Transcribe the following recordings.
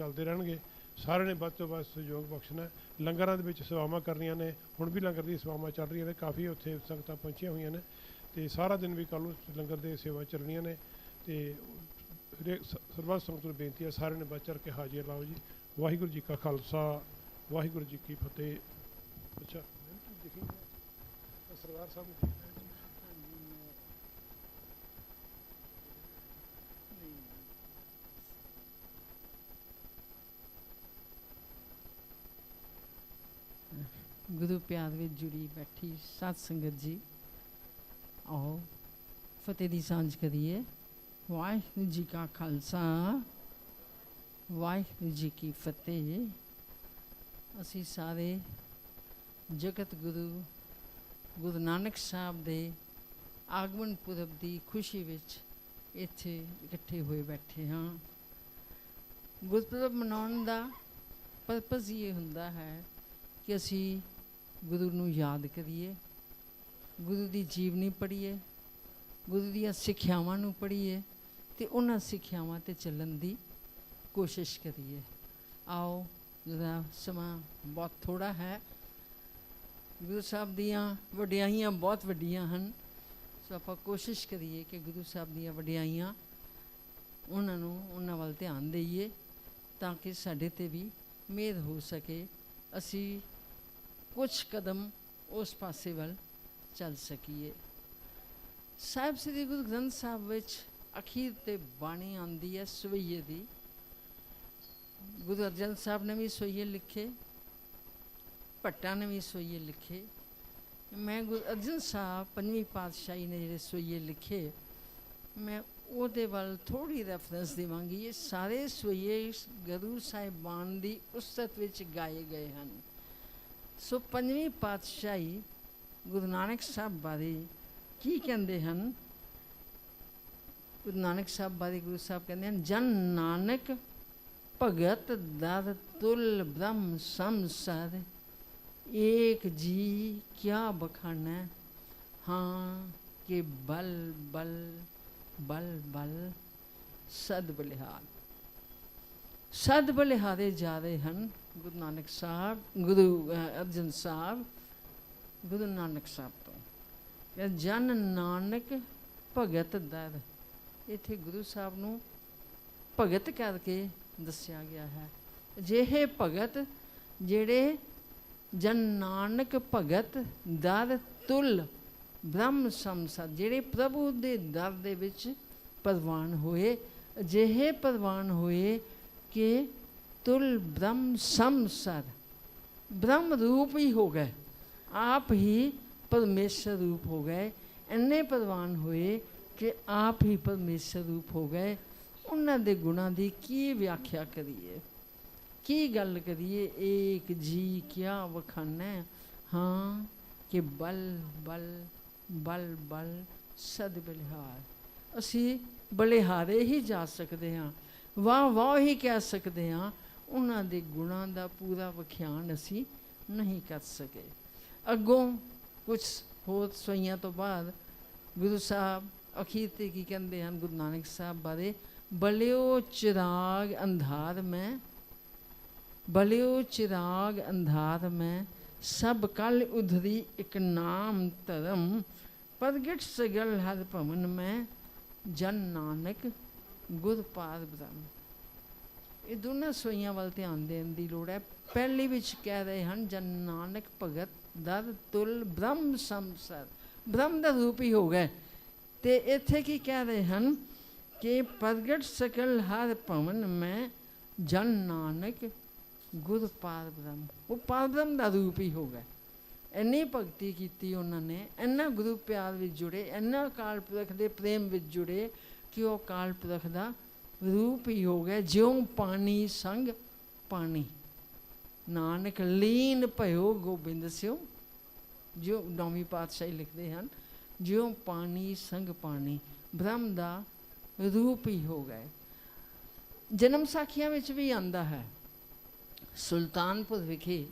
ਚੱਲਦੇ ਰਹਿਣਗੇ। ਸਾਰਿਆਂ ਨੇ ਵੱਧ ਤੋਂ ਵੱਧ ਸਹਿਯੋਗ ਬਖਸ਼ਣਾ ਲੰਗਰਾਂ ਦੇ ਵਿੱਚ ਸੇਵਾਵਾਂ ਕਰਨੀਆਂ ਨੇ। ਹੁਣ ਵੀ ਲੰਗਰ ਦੀ ਸੇਵਾਵਾਂ ਚੱਲ ਰਹੀਆਂ ਨੇ। ਕਾਫੀ ਉੱਥੇ ਸੰਗਤਾਂ ਪਹੁੰਚੀਆਂ ਹੋਈਆਂ ਨੇ। ਤੇ ਸਾਰਾ ਦਿਨ ਵੀ ਕੱਲ੍ਹ ਨੂੰ ਲੰਗਰ ਦੇ ਸੇਵਾ ਚੱਲਣੀਆਂ ਨੇ। ਤੇ ਸਰਬੱਤ ਸੰਗਤ ਨੂੰ ਬੇਨਤੀ ਹੈ, ਸਾਰਿਆਂ ਨੇ ਵੱਧ ਚੜ੍ਹ ਕੇ ਹਾਜ਼ਰ ਲਾਓ ਜੀ। ਵਾਹਿਗੁਰੂ ਜੀ ਕਾ ਖਾਲਸਾ, ਵਾਹਿਗੁਰੂ ਜੀ ਕੀ ਫਤਿਹ। ਅੱਛਾ ਸਰਦਾਰ ਸਾਹਿਬ ਨੂੰ ਦੇਖਣਾ ਹੈ ਜੀ ਗੁਰੂ ਪਿਆਰ ਵਿੱਚ ਜੁੜੀ ਬੈਠੀ ਸਤ ਸੰਗਤ ਜੀ, ਆਓ ਫਤਿਹ ਦੀ ਸਾਂਝ ਕਰੀਏ। ਵਾਹਿਗੁਰੂ ਜੀ ਕਾ ਖਾਲਸਾ, ਵਾਹਿਗੁਰੂ ਜੀ ਕੀ ਫਤਿਹ। ਅਸੀਂ ਸਾਰੇ ਜਗਤ ਗੁਰੂ ਗੁਰੂ ਨਾਨਕ ਸਾਹਿਬ ਦੇ ਆਗਮਨ ਪੁਰਬ ਦੀ ਖੁਸ਼ੀ ਵਿੱਚ ਇੱਥੇ ਇਕੱਠੇ ਹੋਏ ਬੈਠੇ ਹਾਂ। ਗੁਰਪੁਰਬ ਮਨਾਉਣ ਦਾ ਪਰਪਸ ਇਹ ਹੁੰਦਾ ਹੈ ਕਿ ਅਸੀਂ ਗੁਰੂ ਨੂੰ ਯਾਦ ਕਰੀਏ, ਗੁਰੂ ਦੀ ਜੀਵਨੀ ਪੜ੍ਹੀਏ, ਗੁਰੂ ਦੀਆਂ ਸਿੱਖਿਆਵਾਂ ਨੂੰ ਪੜ੍ਹੀਏ ਤੇ ਉਹਨਾਂ ਸਿੱਖਿਆਵਾਂ ਤੇ ਚੱਲਣ ਦੀ ਕੋਸ਼ਿਸ਼ ਕਰੀਏ। ਆਓ ਜਿਹੜਾ ਸਮਾਂ ਬਹੁਤ ਥੋੜਾ ਹੈ। ਗੁਰੂ ਸਾਹਿਬ ਦੀਆਂ ਵਡਿਆਈਆਂ ਬਹੁਤ ਵੱਡੀਆਂ ਹਨ। ਸੋ ਆਪਾਂ ਕੋਸ਼ਿਸ਼ ਕਰੀਏ ਕਿ ਗੁਰੂ ਸਾਹਿਬ ਦੀਆਂ ਵਡਿਆਈਆਂ ਉਹਨਾਂ ਨੂੰ ਉਹਨਾਂ ਵੱਲ ਧਿਆਨ ਦੇਈਏ ਤਾਂ ਕਿ ਸਾਡੇ ਤੇ ਵੀ ਮਿਹਰ ਹੋ ਸਕੇ। ਅਸੀਂ ਕੁਝ ਕਦਮ ਉਸ ਪਾਸੇ ਵੱਲ ਚੱਲ ਸਕੀਏ। ਸਾਹਿਬ ਸ੍ਰੀ ਗੁਰੂ ਗ੍ਰੰਥ ਸਾਹਿਬ ਵਿੱਚ ਅਖੀਰ ਤੇ ਬਾਣੀ ਆਉਂਦੀ ਹੈ ਸਵਈਏ ਦੀ। ਗੁਰੂ ਅਰਜਨ ਸਾਹਿਬ ਨੇ ਵੀ ਸਵਈਏ ਲਿਖੇ, ਭੱਟਾਂ ਨੇ ਵੀ ਸਵਈਏ ਲਿਖੇ। ਮੈਂ ਗੁਰੂ ਅਰਜਨ ਸਾਹਿਬ ਪੰਜਵੀਂ ਪਾਤਸ਼ਾਹੀ ਨੇ ਜਿਹੜੇ ਸਵਈਏ ਲਿਖੇ, ਮੈਂ ਉਹਦੇ ਵੱਲ ਥੋੜੀ ਰੈਫਰੈਂਸ ਦੇਵਾਂਗੀ। ਇਹ ਸਾਰੇ ਸਵਈਏ ਗੁਰੂ ਸਾਹਿਬਾਨ ਦੀ ਉਸਤਤ ਵਿੱਚ ਗਾਏ ਗਏ ਹਨ। ਸੋ ਪੰਜਵੀਂ ਪਾਤਸ਼ਾਹੀ ਗੁਰੂ ਨਾਨਕ ਸਾਹਿਬ ਬਾਰੇ ਕੀ ਕਹਿੰਦੇ ਹਨ? ਗੁਰੂ ਨਾਨਕ ਸਾਹਿਬ ਬਾਰੇ ਗੁਰੂ ਸਾਹਿਬ ਕਹਿੰਦੇ ਹਨ, ਜਨ ਨਾਨਕ ਭਗਤ ਦਰ ਤੁਲ ਬ੍ਰਹਮ ਸੰਸਰ, ਏਕ ਜੀ ਕਿਆ ਬਖਾਨਾ? ਹਾਂ ਕਿ ਬਲ ਬਲ ਬਲ ਬਲ ਸਦ ਬਲਿਹਾਰ। ਸਦ ਬਲਿਹਾਰੇ ਜਾ ਰਹੇ ਹਨ ਗੁਰੂ ਨਾਨਕ ਸਾਹਿਬ, ਗੁਰੂ ਅਰਜਨ ਸਾਹਿਬ, ਗੁਰੂ ਨਾਨਕ ਸਾਹਿਬ ਤੋਂ। ਕਿ ਜਨ ਨਾਨਕ ਭਗਤ ਦਰ ਇੱਥੇ ਗੁਰੂ ਸਾਹਿਬ ਨੂੰ ਭਗਤ ਕਰਕੇ ਦੱਸਿਆ ਗਿਆ ਹੈ। ਜਿਹੇ ਭਗਤ ਜਿਹੜੇ ਜਨ ਨਾਨਕ ਭਗਤ ਦਰ ਤੁਲ ਬ੍ਰਹਮ ਸੰਸਦ, ਜਿਹੜੇ ਪ੍ਰਭੂ ਦੇ ਦਰ ਦੇ ਵਿੱਚ ਪ੍ਰਵਾਨ ਹੋਏ, ਅਜਿਹੇ ਪ੍ਰਵਾਨ ਹੋਏ ਕਿ ਤੁਲ ਬ੍ਰਹਮ ਸੰਸਦ ਬ੍ਰਹਮ ਰੂਪ ਹੀ ਹੋ ਗਏ। ਆਪ ਹੀ ਪਰਮੇਸ਼ਰ ਰੂਪ ਹੋ ਗਏ। ਇੰਨੇ ਪ੍ਰਵਾਨ ਹੋਏ ਕਿ ਆਪ ਹੀ ਪਰਮੇਸ਼ਰ ਰੂਪ ਹੋ ਗਏ। ਉਹਨਾਂ ਦੇ ਗੁਣਾਂ ਦੀ ਕੀ ਵਿਆਖਿਆ ਕਰੀਏ? ਕੀ ਗੱਲ ਕਰੀਏ? ਏਕ ਜੀ ਕਿਆ ਵਖਾਨਾ ਹਾਂ? ਕਿ ਬਲ ਬਲ ਬਲ ਬਲ, ਸਦ ਬਲਿਹਾਰ। ਅਸੀਂ ਬਲਿਹਾਰੇ ਹੀ ਜਾ ਸਕਦੇ ਹਾਂ। ਵਾਹ ਵਾਹ ਹੀ ਕਹਿ ਸਕਦੇ ਹਾਂ ਉਹਨਾਂ ਦੇ ਗੁਣਾਂ ਦਾ ਪੂਰਾ ਵਿਖਿਆਨ ਅਸੀਂ ਨਹੀਂ ਕਰ ਸਕੇ। ਅੱਗੋਂ ਕੁਝ ਹੋਰ ਸੋਈਆਂ ਤੋਂ ਬਾਅਦ ਗੁਰੂ ਸਾਹਿਬ ਅਖੀਰ ਤੇ ਕੀ ਕਹਿੰਦੇ ਹਨ? ਗੁਰੂ ਨਾਨਕ ਸਾਹਿਬ ਬਾਰੇ, ਬਲਿਓ ਚਿਰਾਗ ਅੰਧਾਰ ਮੈਂ, ਬਲਿਓ ਚਿਰਾਗ ਅੰਧਾਰ ਮੈਂ, ਸਭ ਕਲ ਉਧਰੀ ਇੱਕ ਨਾਮ ਧਰਮ, ਪ੍ਰਗਟ ਸਗਲ ਹਰ ਭਵਨ ਮੈਂ, ਜਨ ਨਾਨਕ ਗੁਰ ਪਾਰ ਬ੍ਰਹਮ। ਇਹ ਦੋਨਾਂ ਸੋਈਆਂ ਵੱਲ ਧਿਆਨ ਦੇਣ ਦੀ ਲੋੜ ਹੈ। ਪਹਿਲੀ ਵਿੱਚ ਕਹਿ ਰਹੇ ਹਨ, ਜਨ ਨਾਨਕ ਭਗਤ ਦਰ ਤੁਲ ਬ੍ਰਹਮ ਸੰਸਰ। ਬ੍ਰਹਮ ਦਾ ਰੂਪ ਹੀ ਹੋ ਗਏ ਤੇ ਇੱਥੇ ਕੀ ਕਹਿ ਰਹੇ ਹਨ ਕਿ ਪ੍ਰਗਟ ਸਕਲ ਹਰ ਭਵਨ ਮੈਂ ਜਨ ਨਾਨਕ ਗੁਰ ਪਾਰ ਬ੍ਰਹਮ। ਉਹ ਪਾਰ ਬ੍ਰਹਮ ਦਾ ਰੂਪ ਹੀ ਹੋ ਗਏ ਇੰਨੀ ਭਗਤੀ ਕੀਤੀ ਉਹਨਾਂ ਨੇ, ਇੰਨਾ ਗੁਰੂ ਪਿਆਰ ਵਿੱਚ ਜੁੜੇ, ਇੰਨਾ ਅਕਾਲ ਪੁਰਖ ਦੇ ਪ੍ਰੇਮ ਵਿੱਚ ਜੁੜੇ ਕਿ ਉਹ ਅਕਾਲ ਪੁਰਖ ਦਾ ਰੂਪ ਹੀ ਹੋ ਗਏ ਜਿਉਂ ਪਾਣੀ ਸੰਗ ਪਾਣੀ। ਨਾਨਕ ਲੀਨ ਭਇਓ ਗੋਬਿੰਦ ਸਿਓ ਜੋ ਨੌਵੀਂ ਪਾਤਸ਼ਾਹੀ ਲਿਖਦੇ ਹਨ, ਜਿਉਂ ਪਾਣੀ ਸੰਗ ਪਾਣੀ, ਬ੍ਰਹਮ ਦਾ ਰੂਪ ਹੀ ਹੋ। ਗਏ ਜਨਮ ਸਾਖੀਆਂ ਵਿੱਚ ਵੀ ਆਂਦਾ ਹੈ। ਸੁਲਤਾਨਪੁਰ ਵਿਖੇ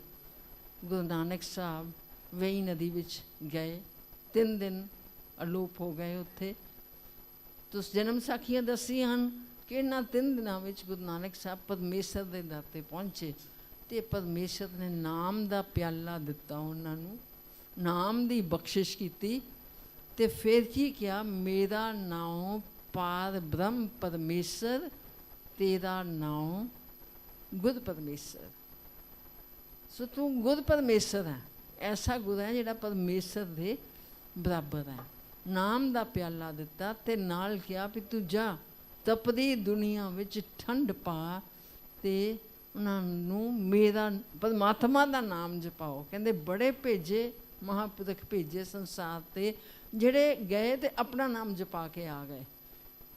ਗੁਰੂ ਨਾਨਕ ਸਾਹਿਬ ਵੇਈ ਨਦੀ ਵਿੱਚ ਗਏ। ਤਿੰਨ ਦਿਨ ਅਲੋਪ ਹੋ ਗਏ ਉੱਥੇ। ਤੁਸ ਜਨਮ ਸਾਖੀਆਂ ਦੱਸੀਆਂ ਹਨ ਕਿ ਇਹਨਾਂ ਤਿੰਨ ਦਿਨਾਂ ਵਿੱਚ ਗੁਰੂ ਨਾਨਕ ਸਾਹਿਬ ਪਰਮੇਸ਼ਰ ਦੇ ਦਰ ਤੇ ਪਹੁੰਚੇ ਤੇ ਪਰਮੇਸ਼ਰ ਨੇ ਨਾਮ ਦਾ ਪਿਆਲਾ ਦਿੱਤਾ ਉਹਨਾਂ ਨੂੰ, ਨਾਮ ਦੀ ਬਖਸ਼ਿਸ਼ ਕੀਤੀ ਤੇ ਫਿਰ ਕੀ ਕਿਹਾ, ਮੇਰਾ ਨਾਮ ਪਾਰ ਬ੍ਰਹਮ ਪਰਮੇਸ਼ਰ, ਤੇਰਾ ਨਾਮ ਗੁਰ ਪਰਮੇਸ਼ਰ। ਸੋ ਤੂੰ ਗੁਰ ਪਰਮੇਸ਼ਰ ਹੈ, ਐਸਾ ਗੁਰ ਹੈ ਜਿਹੜਾ ਪਰਮੇਸ਼ਰ ਦੇ ਬਰਾਬਰ ਹੈ। ਨਾਮ ਦਾ ਪਿਆਲਾ ਦਿੱਤਾ ਤੇ ਨਾਲ ਕਿਹਾ ਵੀ ਤੂੰ ਜਾ ਤਪਦੀ ਦੁਨੀਆ ਵਿੱਚ ਠੰਡ ਪਾ ਤੇ ਉਹਨਾਂ ਨੂੰ ਮੇਰਾ ਪਰਮਾਤਮਾ ਦਾ ਨਾਮ ਜਪਾਓ। ਕਹਿੰਦੇ, ਬੜੇ ਭੇਜੇ, ਮਹਾਪੁਰਖ ਭੇਜੇ ਸੰਸਾਰ ਤੇ, ਜਿਹੜੇ ਗਏ ਤੇ ਆਪਣਾ ਨਾਮ ਜਪਾ ਕੇ ਆ ਗਏ।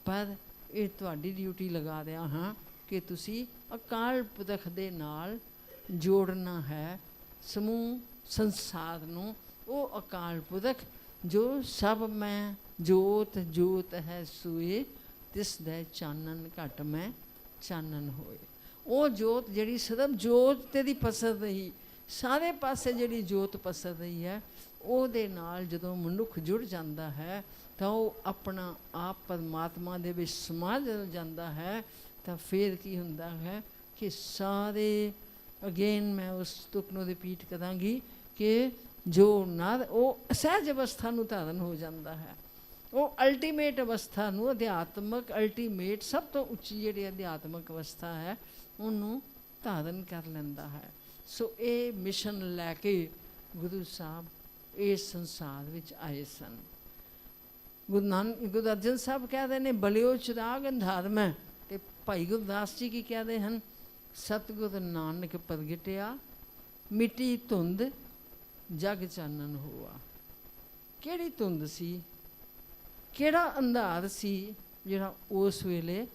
ਪਰ ਇਹ ਤੁਹਾਡੀ ਡਿਊਟੀ ਲਗਾ ਰਿਹਾ ਹਾਂ ਕਿ ਤੁਸੀਂ ਅਕਾਲ ਪੁਰਖ ਦੇ ਨਾਲ ਜੋੜਨਾ ਹੈ। ਸਮੂਹ, ਸੰਸਾਰ ਨੂੰ ਉਹ ਅਕਾਲ ਪੁਰਖ ਜੋ ਸਭ ਮੈਂ ਜੋਤ ਜੋਤ ਹੈ ਸੂਏ ਤਿਸ ਦੇ ਚਾਨਣ ਘਟ ਮੈਂ ਚਾਨਣ ਹੋਏ। ਉਹ ਜੋਤ ਜਿਹੜੀ ਸਦਮ ਜੋਤ ਤੇਰੀ ਪਸਰ ਰਹੀ, ਸਾਰੇ ਪਾਸੇ ਜਿਹੜੀ ਜੋਤ ਪਸਰ ਰਹੀ ਹੈ, ਉਹਦੇ ਨਾਲ ਜਦੋਂ ਮਨੁੱਖ ਜੁੜ ਜਾਂਦਾ ਹੈ, ਤਾਂ ਉਹ ਆਪਣਾ ਆਪ ਪਰਮਾਤਮਾ ਦੇ ਵਿੱਚ ਸਮਾ ਜ- ਜਾਂਦਾ ਹੈ, ਤਾਂ ਫਿਰ ਕੀ ਹੁੰਦਾ ਹੈ ਕਿ ਸਾਰੇ, ਅਗੇਨ ਮੈਂ ਉਸ ਤੁਕ ਨੂੰ ਰਿਪੀਟ ਕਰਾਂਗੀ ਕਿ ਜੋ ਨਾ, ਉਹ ਸਹਿਜ ਅਵਸਥਾ ਨੂੰ ਧਾਰਨ ਹੋ ਜਾਂਦਾ ਹੈ। ਉਹ ਅਲਟੀਮੇਟ ਅਵਸਥਾ ਨੂੰ, ਅਧਿਆਤਮਕ ਅਲਟੀਮੇਟ ਸਭ ਤੋਂ ਉੱਚੀ ਜਿਹੜੀ ਅਧਿਆਤਮਕ ਅਵਸਥਾ ਹੈ, ਉਹਨੂੰ ਧਾਰਨ ਕਰ ਲੈਂਦਾ ਹੈ। ਸੋ ਇਹ ਮਿਸ਼ਨ ਲੈ ਕੇ ਗੁਰੂ ਸਾਹਿਬ ਇਸ ਸੰਸਾਰ ਵਿੱਚ ਆਏ ਸਨ। ਗੁਰੂ ਨਾਨਕ ਗੁਰੂ ਅਰਜਨ ਸਾਹਿਬ ਕਹਿੰਦੇ ਨੇ, ਬਲਿਓ ਚਿਰਾਗ ਅੰਧਾਰਮੈ ਤੇ ਭਾਈ ਗੁਰਦਾਸ ਜੀ ਕੀ ਕਹਿੰਦੇ ਹਨ? ਸਤਿਗੁਰ ਨਾਨਕ ਪ੍ਰਗਟਿਆ, ਮਿੱਟੀ ਧੁੰਦ ਜਗ ਚਾਨਣ ਹੋਆ। ਕਿਹੜੀ ਧੁੰਦ ਸੀ? ਕਿਹੜਾ ਅੰਧਾਰ ਸੀ ਜਿਹੜਾ ਉਸ ਵੇਲੇ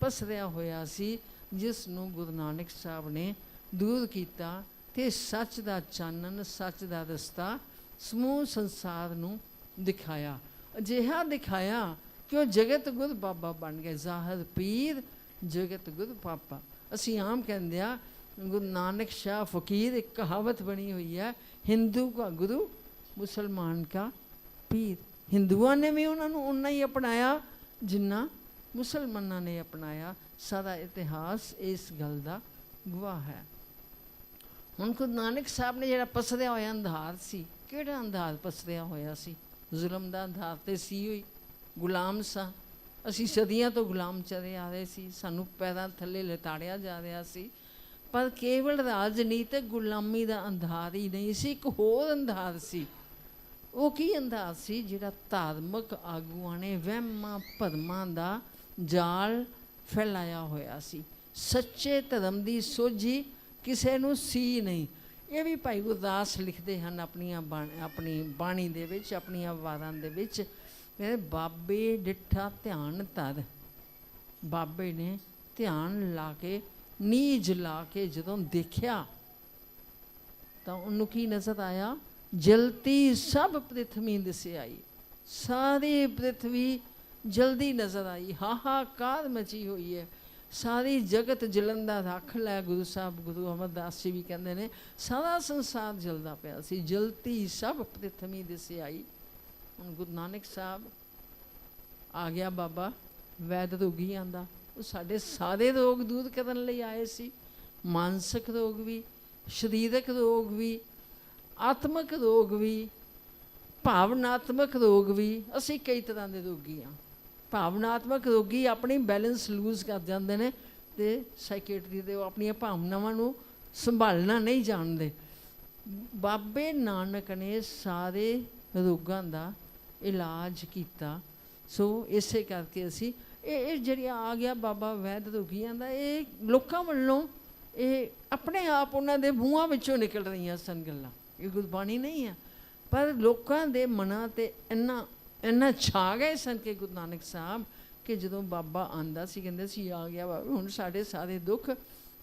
ਪਸਰਿਆ ਹੋਇਆ ਸੀ, ਜਿਸ ਨੂੰ ਗੁਰੂ ਨਾਨਕ ਸਾਹਿਬ ਨੇ ਦੂਰ ਕੀਤਾ ਤੇ ਸੱਚ ਦਾ ਚਾਨਣ, ਸੱਚ ਦਾ ਰਸਤਾ, ਸਮੂਹ ਸੰਸਾਰ ਨੂੰ ਦਿਖਾਇਆ। ਅਜਿਹਾ ਦਿਖਾਇਆ ਕਿ ਉਹ ਜਗਤ ਗੁਰ ਬਾਬਾ ਬਣ ਗਏ। ਜ਼ਾਹਰ ਪੀਰ ਜਗਤ ਗੁਰ ਪਾਪਾ। ਅਸੀਂ ਆਮ ਕਹਿੰਦੇ ਆ ਗੁਰੂ ਨਾਨਕ ਸ਼ਾਹ ਫਕੀਰ ਇੱਕ ਕਹਾਵਤ ਬਣੀ ਹੋਈ ਹੈ, ਹਿੰਦੂ ਦਾ ਗੁਰੂ, ਮੁਸਲਮਾਨ ਦਾ ਪੀਰ। ਹਿੰਦੂਆਂ ਨੇ ਵੀ ਉਹਨਾਂ ਨੂੰ ਉਨਾ ਹੀ ਅਪਣਾਇਆ, ਜਿੰਨਾ ਮੁਸਲਮਾਨਾਂ ਨੇ ਅਪਣਾਇਆ। ਸਾਰਾ ਇਤਿਹਾਸ ਇਸ ਗੱਲ ਦਾ ਗਵਾਹ ਹੈ। ਹੁਣ ਗੁਰੂ ਨਾਨਕ ਸਾਹਿਬ ਨੇ ਜਿਹੜਾ ਪਸਰਿਆ ਹੋਇਆ ਅੰਧਾਰ ਸੀ, ਕਿਹੜਾ ਅੰਧਾਰ ਪਸਰਿਆ ਹੋਇਆ ਸੀ? ਜ਼ੁਲਮ ਦਾ ਅੰਧਾਰ ਤੇ ਸੀ ਹੋਈ ਗੁਲਾਮ ਸਾਂ। ਅਸੀਂ ਸਦੀਆਂ ਤੋਂ ਗੁਲਾਮ ਚਲੇ ਆ ਰਹੇ ਸੀ, ਸਾਨੂੰ ਪੈਰਾਂ ਥੱਲੇ ਲਤਾੜਿਆ ਜਾ ਰਿਹਾ ਸੀ। ਪਰ ਕੇਵਲ ਰਾਜਨੀਤਿਕ ਗੁਲਾਮੀ ਦਾ ਅੰਧਾਰ ਹੀ ਨਹੀਂ ਸੀ, ਇੱਕ ਹੋਰ ਅੰਧਾਰ ਸੀ। ਉਹ ਕੀ ਅੰਦਾਜ਼ ਸੀ, ਜਿਹੜਾ ਧਾਰਮਿਕ ਆਗੂਆਂ ਨੇ ਵਹਿਮਾਂ ਭਰਮਾਂ ਦਾ ਜਾਲ ਫੈਲਾਇਆ ਹੋਇਆ ਸੀ। ਸੱਚੇ ਧਰਮ ਦੀ ਸੋਝੀ ਕਿਸੇ ਨੂੰ ਸੀ ਨਹੀਂ। ਇਹ ਵੀ ਭਾਈ ਗੁਰਦਾਸ ਲਿਖਦੇ ਹਨ ਆਪਣੀਆਂ ਬਾਣ- ਆਪਣੀ ਬਾਣੀ ਦੇ ਵਿੱਚ, ਆਪਣੀਆਂ ਵਾਰਾਂ ਦੇ ਵਿੱਚ, ਕਹਿੰਦੇ ਬਾਬੇ ਡਿੱਠਾ ਧਿਆਨ ਧਰ। ਬਾਬੇ ਨੇ ਧਿਆਨ ਲਾ ਕੇ ਨੀਜ ਲਾ ਕੇ ਜਦੋਂ ਦੇਖਿਆ ਤਾਂ ਉਹਨੂੰ ਕੀ ਨਜ਼ਰ ਆਇਆ? ਜਲਤੀ ਸਭ ਪ੍ਰਿਥਵੀ ਦਿਸਿਆਈ ਸਾਰੀ ਪ੍ਰਿਥਵੀ ਜਲਦੀ ਨਜ਼ਰ ਆਈ। ਹਾਹਾਕਾਰ ਮਚੀ ਹੋਈ ਹੈ। ਸਾਰੀ ਜਗਤ ਜਲਨ ਦਾ ਰੱਖ ਲੈ, ਗੁਰੂ ਸਾਹਿਬ, ਗੁਰੂ ਅਮਰਦਾਸ ਜੀ ਵੀ ਕਹਿੰਦੇ ਨੇ, ਸਾਰਾ ਸੰਸਾਰ ਜਲਦਾ ਪਿਆ ਸੀ। ਜਲਤੀ ਸਭ ਪ੍ਰਿਥਵੀ ਦਿਸਿਆਈ ਹੁਣ ਗੁਰੂ ਨਾਨਕ ਸਾਹਿਬ ਆ ਗਿਆ ਬਾਬਾ, ਵੈਦ ਰੋਗੀ ਆਂਦਾ ਉਹ ਸਾਡੇ ਸਾਰੇ ਰੋਗ ਦੂਰ ਕਰਨ ਲਈ ਆਏ ਸੀ। ਮਾਨਸਿਕ ਰੋਗ ਵੀ, ਸਰੀਰਕ ਰੋਗ ਵੀ ਆਤਮਿਕ ਰੋਗ ਵੀ, ਭਾਵਨਾਤਮਕ ਰੋਗ ਵੀ, ਅਸੀਂ ਕਈ ਤਰ੍ਹਾਂ ਦੇ ਰੋਗੀ ਆ ਭਾਵਨਾਤਮਕ ਰੋਗੀ ਆਪਣੀ ਬੈਲੈਂਸ ਲੂਜ਼ ਕਰ ਜਾਂਦੇ ਨੇ ਤੇ ਸਾਈਕੇਟਰੀ ਦੇ ਉਹ ਆਪਣੀਆਂ ਭਾਵਨਾਵਾਂ ਨੂੰ ਸੰਭਾਲਣਾ ਨਹੀਂ ਜਾਣਦੇ। ਬਾਬੇ ਨਾਨਕ ਨੇ ਸਾਰੇ ਰੋਗਾਂ ਦਾ ਇਲਾਜ ਕੀਤਾ। ਸੋ ਇਸੇ ਕਰਕੇ ਅਸੀਂ, ਇਹ ਇਹ ਜਿਹੜੀਆਂ ਆ ਗਿਆ ਬਾਬਾ ਵੈਦ ਰੋਗੀਆਂ ਦਾ, ਇਹ ਲੋਕਾਂ ਵੱਲੋਂ ਇਹ ਆਪਣੇ ਆਪ ਉਹਨਾਂ ਦੇ ਮੂੰਹਾਂ ਵਿੱਚੋਂ ਨਿਕਲ ਰਹੀਆਂ ਸਨ ਗੱਲਾਂ। ਇਹ ਗੁਰਬਾਣੀ ਨਹੀਂ ਹੈ। ਪਰ ਲੋਕਾਂ ਦੇ ਮਨਾਂ ਤੇ ਇੰਨਾ ਇੰਨਾ ਛਾ ਗਏ ਸਨ ਕਿ ਗੁਰੂ ਨਾਨਕ ਸਾਹਿਬ ਕਿ ਜਦੋਂ ਬਾਬਾ ਆਂਦਾ ਸੀ, ਕਹਿੰਦੇ ਸੀ, ਆ ਗਿਆ ਬਾਬਾ, ਹੁਣ ਸਾਡੇ ਸਾਰੇ ਦੁੱਖ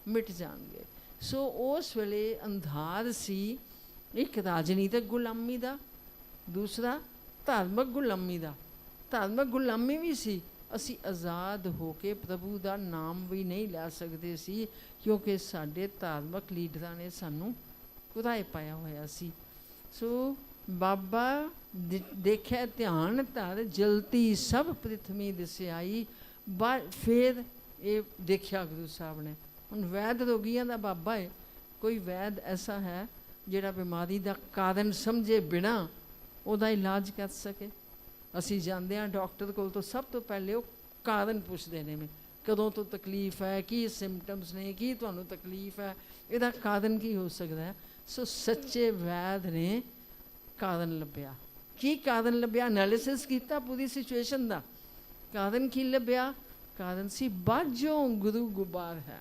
ਮਿਟ ਜਾਣਗੇ। ਸੋ ਉਸ ਵੇਲੇ ਅੰਧਾਰ ਸੀ। ਇੱਕ ਰਾਜਨੀਤਿਕ ਗੁਲਾਮੀ ਦਾ, ਦੂਸਰਾ ਧਾਰਮਿਕ ਗੁਲਾਮੀ ਦਾ। ਧਾਰਮਿਕ ਗੁਲਾਮੀ ਵੀ ਸੀ। ਅਸੀਂ ਆਜ਼ਾਦ ਹੋ ਕੇ ਪ੍ਰਭੂ ਦਾ ਨਾਮ ਵੀ ਨਹੀਂ ਲੈ ਸਕਦੇ ਸੀ, ਕਿਉਂਕਿ ਸਾਡੇ ਧਾਰਮਿਕ ਲੀਡਰਾਂ ਨੇ ਸਾਨੂੰ ਕੁਰਾਏ ਪਾਇਆ ਹੋਇਆ ਸੀ। ਸੋ ਬਾਬਾ ਦੇਖਿਆ ਧਿਆਨ ਧਰ ਜਲਤੀ ਸਭ ਪ੍ਰਿਥਵੀ ਦਿਸਿਆਈ। ਬਾ ਫਿਰ ਇਹ ਦੇਖਿਆ ਗੁਰੂ ਸਾਹਿਬ ਨੇ। ਹੁਣ ਵੈਦ ਰੋਗੀਆਂ ਦਾ ਬਾਬਾ ਹੈ ਕੋਈ ਵੈਦ ਐਸਾ ਹੈ ਜਿਹੜਾ ਬਿਮਾਰੀ ਦਾ ਕਾਰਨ ਸਮਝੇ ਬਿਨਾ ਉਹਦਾ ਇਲਾਜ ਕਰ ਸਕੇ। ਅਸੀਂ ਜਾਂਦੇ ਹਾਂ ਡਾਕਟਰ ਕੋਲ ਤੋਂ ਸਭ ਤੋਂ ਪਹਿਲੇ ਉਹ ਕਾਰਨ ਪੁੱਛਦੇ ਨੇ ਮੈਂ ਕਦੋਂ ਤੋਂ ਤਕਲੀਫ ਹੈ, ਕੀ ਸਿੰਪਟਮਸ ਨੇ, ਕੀ ਤੁਹਾਨੂੰ ਤਕਲੀਫ ਹੈ, ਇਹਦਾ ਕਾਰਨ ਕੀ ਹੋ ਸਕਦਾ ਹੈ? ਸੋ ਸੱਚੇ ਵੈਦ ਨੇ ਕਾਰਨ ਲੱਭਿਆ। ਕੀ ਕਾਰਨ ਲੱਭਿਆ? ਐਨਾਲਿਸਿਸ ਕੀਤਾ ਪੂਰੀ ਸਿਚੁਏਸ਼ਨ ਦਾ। ਕਾਰਨ ਕੀ ਲੱਭਿਆ? ਕਾਰਨ ਸੀ ਬਾਝੋਂ ਗੁਰੂ ਗੁਬਾਰ ਹੈ।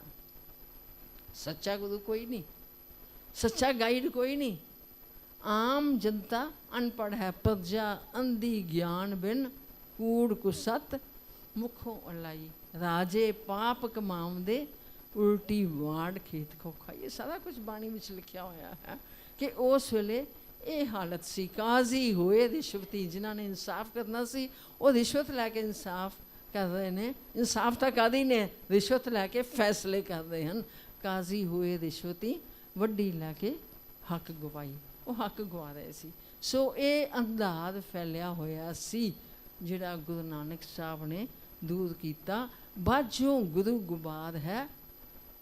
ਸੱਚਾ ਗੁਰੂ ਕੋਈ ਨਹੀਂ। ਸੱਚਾ ਗਾਈਡ ਕੋਈ ਨਹੀਂ। ਆਮ ਜਨਤਾ ਅਨਪੜ ਹੈ। ਪਰਜਾ ਅੰਧੀ ਗਿਆਨ ਬਿਨ ਕੂੜ ਕੁਸਤ ਮੁਖੋਂ ਅਲਾਈ। ਰਾਜੇ ਪਾਪ ਕਮਾਉਂਦੇ ਉਲਟੀ ਵਾੜ ਖੇਤ ਖੋਖਾ, ਇਹ ਸਾਰਾ ਕੁਝ ਬਾਣੀ ਵਿੱਚ ਲਿਖਿਆ ਹੋਇਆ ਹੈ ਕਿ ਉਸ ਵੇਲੇ ਇਹ ਹਾਲਤ ਸੀ। ਕਾਜ਼ੀ ਹੋਏ ਰਿਸ਼ਵਤੀ ਜਿਨ੍ਹਾਂ ਨੇ ਇਨਸਾਫ ਕਰਨਾ ਸੀ, ਉਹ ਰਿਸ਼ਵਤ ਲੈ ਕੇ ਇਨਸਾਫ ਕਰ ਰਹੇ ਨੇ। ਇਨਸਾਫ ਤਾਂ ਕਾਦੀ ਨੇ? ਰਿਸ਼ਵਤ ਲੈ ਕੇ ਫੈਸਲੇ ਕਰਦੇ ਹਨ। ਕਾਜ਼ੀ ਹੋਏ ਰਿਸ਼ਵਤੀ ਵੱਡੀ ਲੈ ਕੇ ਹੱਕ ਗਵਾਈ। ਉਹ ਹੱਕ ਗਵਾ ਰਹੇ ਸੀ। ਸੋ ਇਹ ਅੰਦਾਜ਼ ਫੈਲਿਆ ਹੋਇਆ ਸੀ, ਜਿਹੜਾ ਗੁਰੂ ਨਾਨਕ ਸਾਹਿਬ ਨੇ ਦੂਰ ਕੀਤਾ। ਬਾਝੋਂ ਗੁਰੂ ਗੁਬਾਰ ਹੈ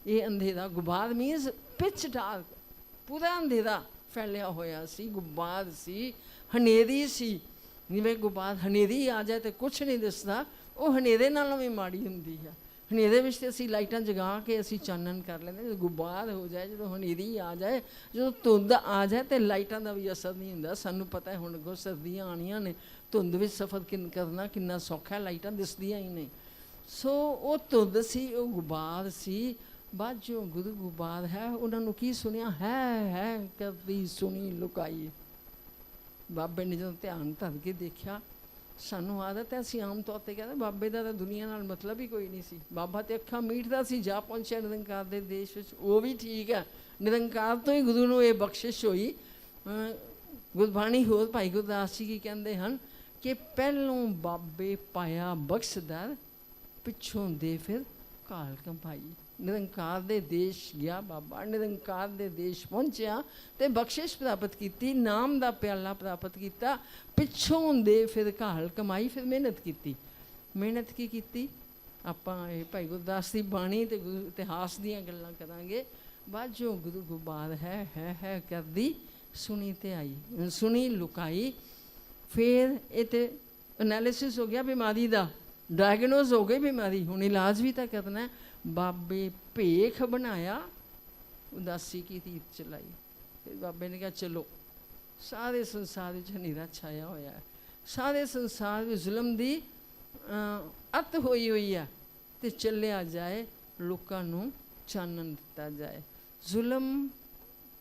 ਇਹ ਅੰਧੇਰਾ ਗੁਬਾਰ ਮੀਨਸ ਪਿਚ ਡਾਰਕ ਪੂਰਾ ਅੰਧੇਰਾ ਫੈਲਿਆ ਹੋਇਆ ਸੀ ਗੁਬਾਰ ਸੀ, ਹਨੇਰੀ ਸੀ। ਜਿਵੇਂ ਗੁਬਾਰ ਹਨੇਰੀ ਆ ਜਾਏ ਤੇ ਕੁਝ ਨਹੀਂ ਦਿਸਦਾ, ਉਹ ਹਨੇਰੇ ਨਾਲੋਂ ਵੀ ਮਾੜੀ ਹੁੰਦੀ ਹੈ ਹਨੇਰੇ ਵਿੱਚ ਤੇ ਅਸੀਂ ਲਾਈਟਾਂ ਜਗਾ ਕੇ ਅਸੀਂ ਚਾਨਣ ਕਰ ਲੈਂਦੇ ਜਦੋਂ ਗੁਬਾਰ ਹੋ ਜਾਏ, ਜਦੋਂ ਹਨੇਰੀ ਆ ਜਾਏ, ਜਦੋਂ ਧੁੰਦ ਆ ਜਾਏ ਤੇ ਲਾਈਟਾਂ ਦਾ ਵੀ ਅਸਰ ਨਹੀਂ ਹੁੰਦਾ। ਸਾਨੂੰ ਪਤਾ ਹੈ ਹੁਣ ਅੱਗੋਂ ਸਰਦੀਆਂ ਆਣੀਆਂ ਨੇ, ਧੁੰਦ ਵਿੱਚ ਸਫ਼ਰ ਕਿੰਨ ਕਰਨਾ, ਕਿੰਨਾ ਸੌਖਾ, ਲਾਈਟਾਂ ਦਿਸਦੀਆਂ ਹੀ ਨਹੀਂ। ਸੋ ਉਹ ਧੁੰਦ ਸੀ, ਉਹ ਗੁਬਾਰ ਸੀ ਬਾਅਦ ਜੋ ਗੁਰੂ ਗੁਬਾਰ ਹੈ, ਉਹਨਾਂ ਨੂੰ ਕੀ ਸੁਣਿਆ? ਹੈ ਹੈ, ਕਦੀ ਸੁਣੀ ਲੁਕਾਈ। ਬਾਬੇ ਨੇ ਜਦੋਂ ਧਿਆਨ ਧਰ ਕੇ ਦੇਖਿਆ, ਸਾਨੂੰ ਆਦਤ ਹੈ, ਅਸੀਂ ਆਮ ਤੌਰ ਤੇ ਕਹਿੰਦੇ ਬਾਬੇ ਦਾ ਤਾਂ ਦੁਨੀਆ ਨਾਲ ਮਤਲਬ ਹੀ ਕੋਈ ਨਹੀਂ ਸੀ। ਬਾਬਾ ਤੇ ਅੱਖਾਂ ਮੀਟਦਾ ਸੀ, ਜਾ ਪਹੁੰਚਿਆ ਨਿਰੰਕਾਰ ਦੇ ਦੇਸ਼ ਵਿੱਚ, ਉਹ ਵੀ ਠੀਕ ਹੈ। ਨਿਰੰਕਾਰ ਤੋਂ ਹੀ ਗੁਰੂ ਨੂੰ ਇਹ ਬਖਸ਼ਿਸ਼ ਹੋਈ। ਗੁਰਬਾਣੀ ਹੋਰ ਭਾਈ ਗੁਰਦਾਸ ਜੀ ਕੀ ਕਹਿੰਦੇ ਹਨ ਕਿ ਪਹਿਲੋਂ ਬਾਬੇ ਪਾਇਆ ਬਖਸ਼ਦਰ ਪਿੱਛੋਂ ਦੇ ਫਿਰ ਕਾਲ ਕੰਪਾਈ। ਨਿਰੰਕਾਰ ਦੇ ਦੇਸ਼ ਗਿਆ ਬਾਬਾ ਨਿਰੰਕਾਰ ਦੇ ਦੇਸ਼ ਪਹੁੰਚਿਆ ਤੇ ਬਖਸ਼ਿਸ਼ ਪ੍ਰਾਪਤ ਕੀਤੀ, ਨਾਮ ਦਾ ਪਿਆਲਾ ਪ੍ਰਾਪਤ ਕੀਤਾ, ਪਿੱਛੋਂ ਦੇ ਫਿਰ ਘਾਲ ਕਮਾਈ, ਫਿਰ ਮਿਹਨਤ ਕੀਤੀ। ਮਿਹਨਤ ਕੀ ਕੀਤੀ? ਆਪਾਂ ਇਹ ਭਾਈ ਗੁਰਦਾਸ ਦੀ ਬਾਣੀ ਤੇ ਗੁਰੂ ਇਤਿਹਾਸ ਦੀਆਂ ਗੱਲਾਂ ਕਰਾਂਗੇ। ਬਾਅਦ ਗੁਰੂ ਗੁਬਾਰ ਹੈ ਹੈ ਹੈ ਕਰਦੀ, ਸੁਣੀ ਤੇ ਆਈ, ਸੁਣੀ ਲੁਕਾਈ। ਫਿਰ ਇਹ ਤੇ ਐਨਾਲਿਸਿਸ ਹੋ ਗਿਆ ਬਿਮਾਰੀ ਦਾ। ਡਾਇਗਨੋਸ ਹੋ ਗਈ ਬਿਮਾਰੀ, ਹੁਣ ਇਲਾਜ ਵੀ ਤਾਂ ਕਰਨਾ ਬਾਬੇ ਭੇਖ ਬਣਾਇਆ, ਉਦਾਸੀ ਕੀ ਰੀਤ ਚਲਾਈ। ਫਿਰ ਬਾਬੇ ਨੇ ਕਿਹਾ, ਚਲੋ, ਸਾਰੇ ਸੰਸਾਰ ਵਿੱਚ ਹਨੇਰਾ ਛਾਇਆ ਹੋਇਆ ਹੈ। ਸਾਰੇ ਸੰਸਾਰ ਵਿੱਚ ਜ਼ੁਲਮ ਦੀ ਅਤ ਹੋਈ ਹੋਈ ਆ ਤੇ ਚੱਲਿਆ ਜਾਏ, ਲੋਕਾਂ ਨੂੰ ਚਾਨਣ ਦਿੱਤਾ ਜਾਏ। ਜ਼ੁਲਮ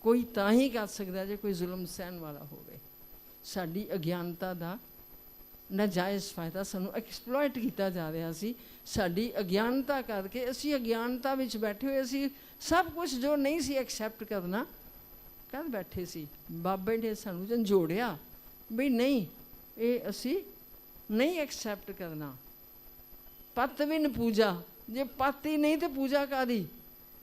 ਕੋਈ ਤਾਂ ਹੀ ਕਰ ਸਕਦਾ ਜੇ ਕੋਈ ਜ਼ੁਲਮ ਸਹਿਣ ਵਾਲਾ ਹੋਵੇ। ਸਾਡੀ ਅਗਿਆਨਤਾ ਦਾ ਨਾਜਾਇਜ਼ ਫਾਇਦਾ ਸਾਨੂੰ ਐਕਸਪਲੋਇਟ ਕੀਤਾ ਜਾ ਰਿਹਾ ਸੀ। ਸਾਡੀ ਅਗਿਆਨਤਾ ਕਰਕੇ ਅਸੀਂ ਅਗਿਆਨਤਾ ਵਿੱਚ ਬੈਠੇ ਹੋਏ ਸੀ। ਸਭ ਕੁਝ ਜੋ ਨਹੀਂ ਸੀ ਐਕਸੈਪਟ ਕਰਨਾ ਕਰ ਬੈਠੇ ਸੀ। ਬਾਬੇ ਨੇ ਸਾਨੂੰ ਝੰਜੋੜਿਆ ਵੀ ਨਹੀਂ, ਇਹ ਅਸੀਂ ਨਹੀਂ ਐਕਸੈਪਟ ਕਰਨਾ। ਪਤ ਵੀ ਨ ਪੂਜਾ। ਜੇ ਪਤ ਹੀ ਨਹੀਂ ਤੇ ਪੂਜਾ ਕਾਦੀ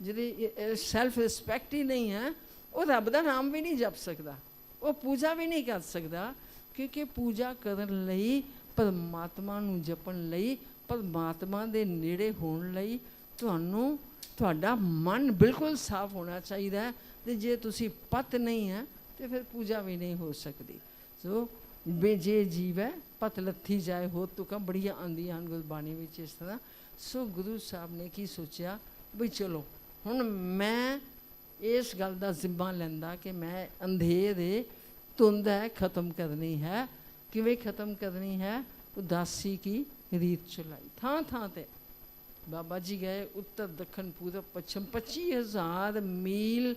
ਜਿਹਦੀ ਸੈਲਫ ਰਿਸਪੈਕਟ ਹੀ ਨਹੀਂ ਹੈ, ਉਹ ਰੱਬ ਦਾ ਨਾਮ ਵੀ ਨਹੀਂ ਜਪ ਸਕਦਾ। ਉਹ ਪੂਜਾ ਵੀ ਨਹੀਂ ਕਰ ਸਕਦਾ। ਕਿਉਂਕਿ ਪੂਜਾ ਕਰਨ ਲਈ, ਪਰਮਾਤਮਾ ਨੂੰ ਜਪਣ ਲਈ, ਪਰਮਾਤਮਾ ਦੇ ਨੇੜੇ ਹੋਣ ਲਈ ਤੁਹਾਨੂੰ ਤੁਹਾਡਾ ਮਨ ਬਿਲਕੁਲ ਸਾਫ਼ ਹੋਣਾ ਚਾਹੀਦਾ ਹੈ ਤੇ ਜੇ ਤੁਸੀਂ ਪਤ ਨਹੀਂ ਹੈ, ਤੇ ਫਿਰ ਪੂਜਾ ਵੀ ਨਹੀਂ ਹੋ ਸਕਦੀ। ਸੋ ਬੇਜੇ ਜੀਵ ਹੈ, ਪਤ ਲੱਥੀ ਜਾਏ ਹੋ ਤੁਕਾਂ ਬੜੀਆਂ ਆਉਂਦੀਆਂ ਹਨ ਗੁਰਬਾਣੀ ਵਿੱਚ ਇਸ ਤਰ੍ਹਾਂ। ਸੋ ਗੁਰੂ ਸਾਹਿਬ ਨੇ ਕੀ ਸੋਚਿਆ? ਵੀ ਚਲੋ, ਹੁਣ ਮੈਂ ਇਸ ਗੱਲ ਦਾ ਜ਼ਿੰਮਾ ਲੈਂਦਾ ਕਿ ਮੈਂ ਅੰਧੇਰੇ ਧੁੰਦ ਹੈ, ਖਤਮ ਕਰਨੀ ਹੈ। ਕਿਵੇਂ ਖਤਮ ਕਰਨੀ ਹੈ? ਉਦਾਸੀ ਕੀ ਰੀਤ ਚਲਾਈ। ਥਾਂ ਥਾਂ ਤੇ ਬਾਬਾ ਜੀ ਗਏ, ਉੱਤਰ ਦੱਖਣ ਪੂਰਬ ਪੱਛਮ 25000 ਮੀਲ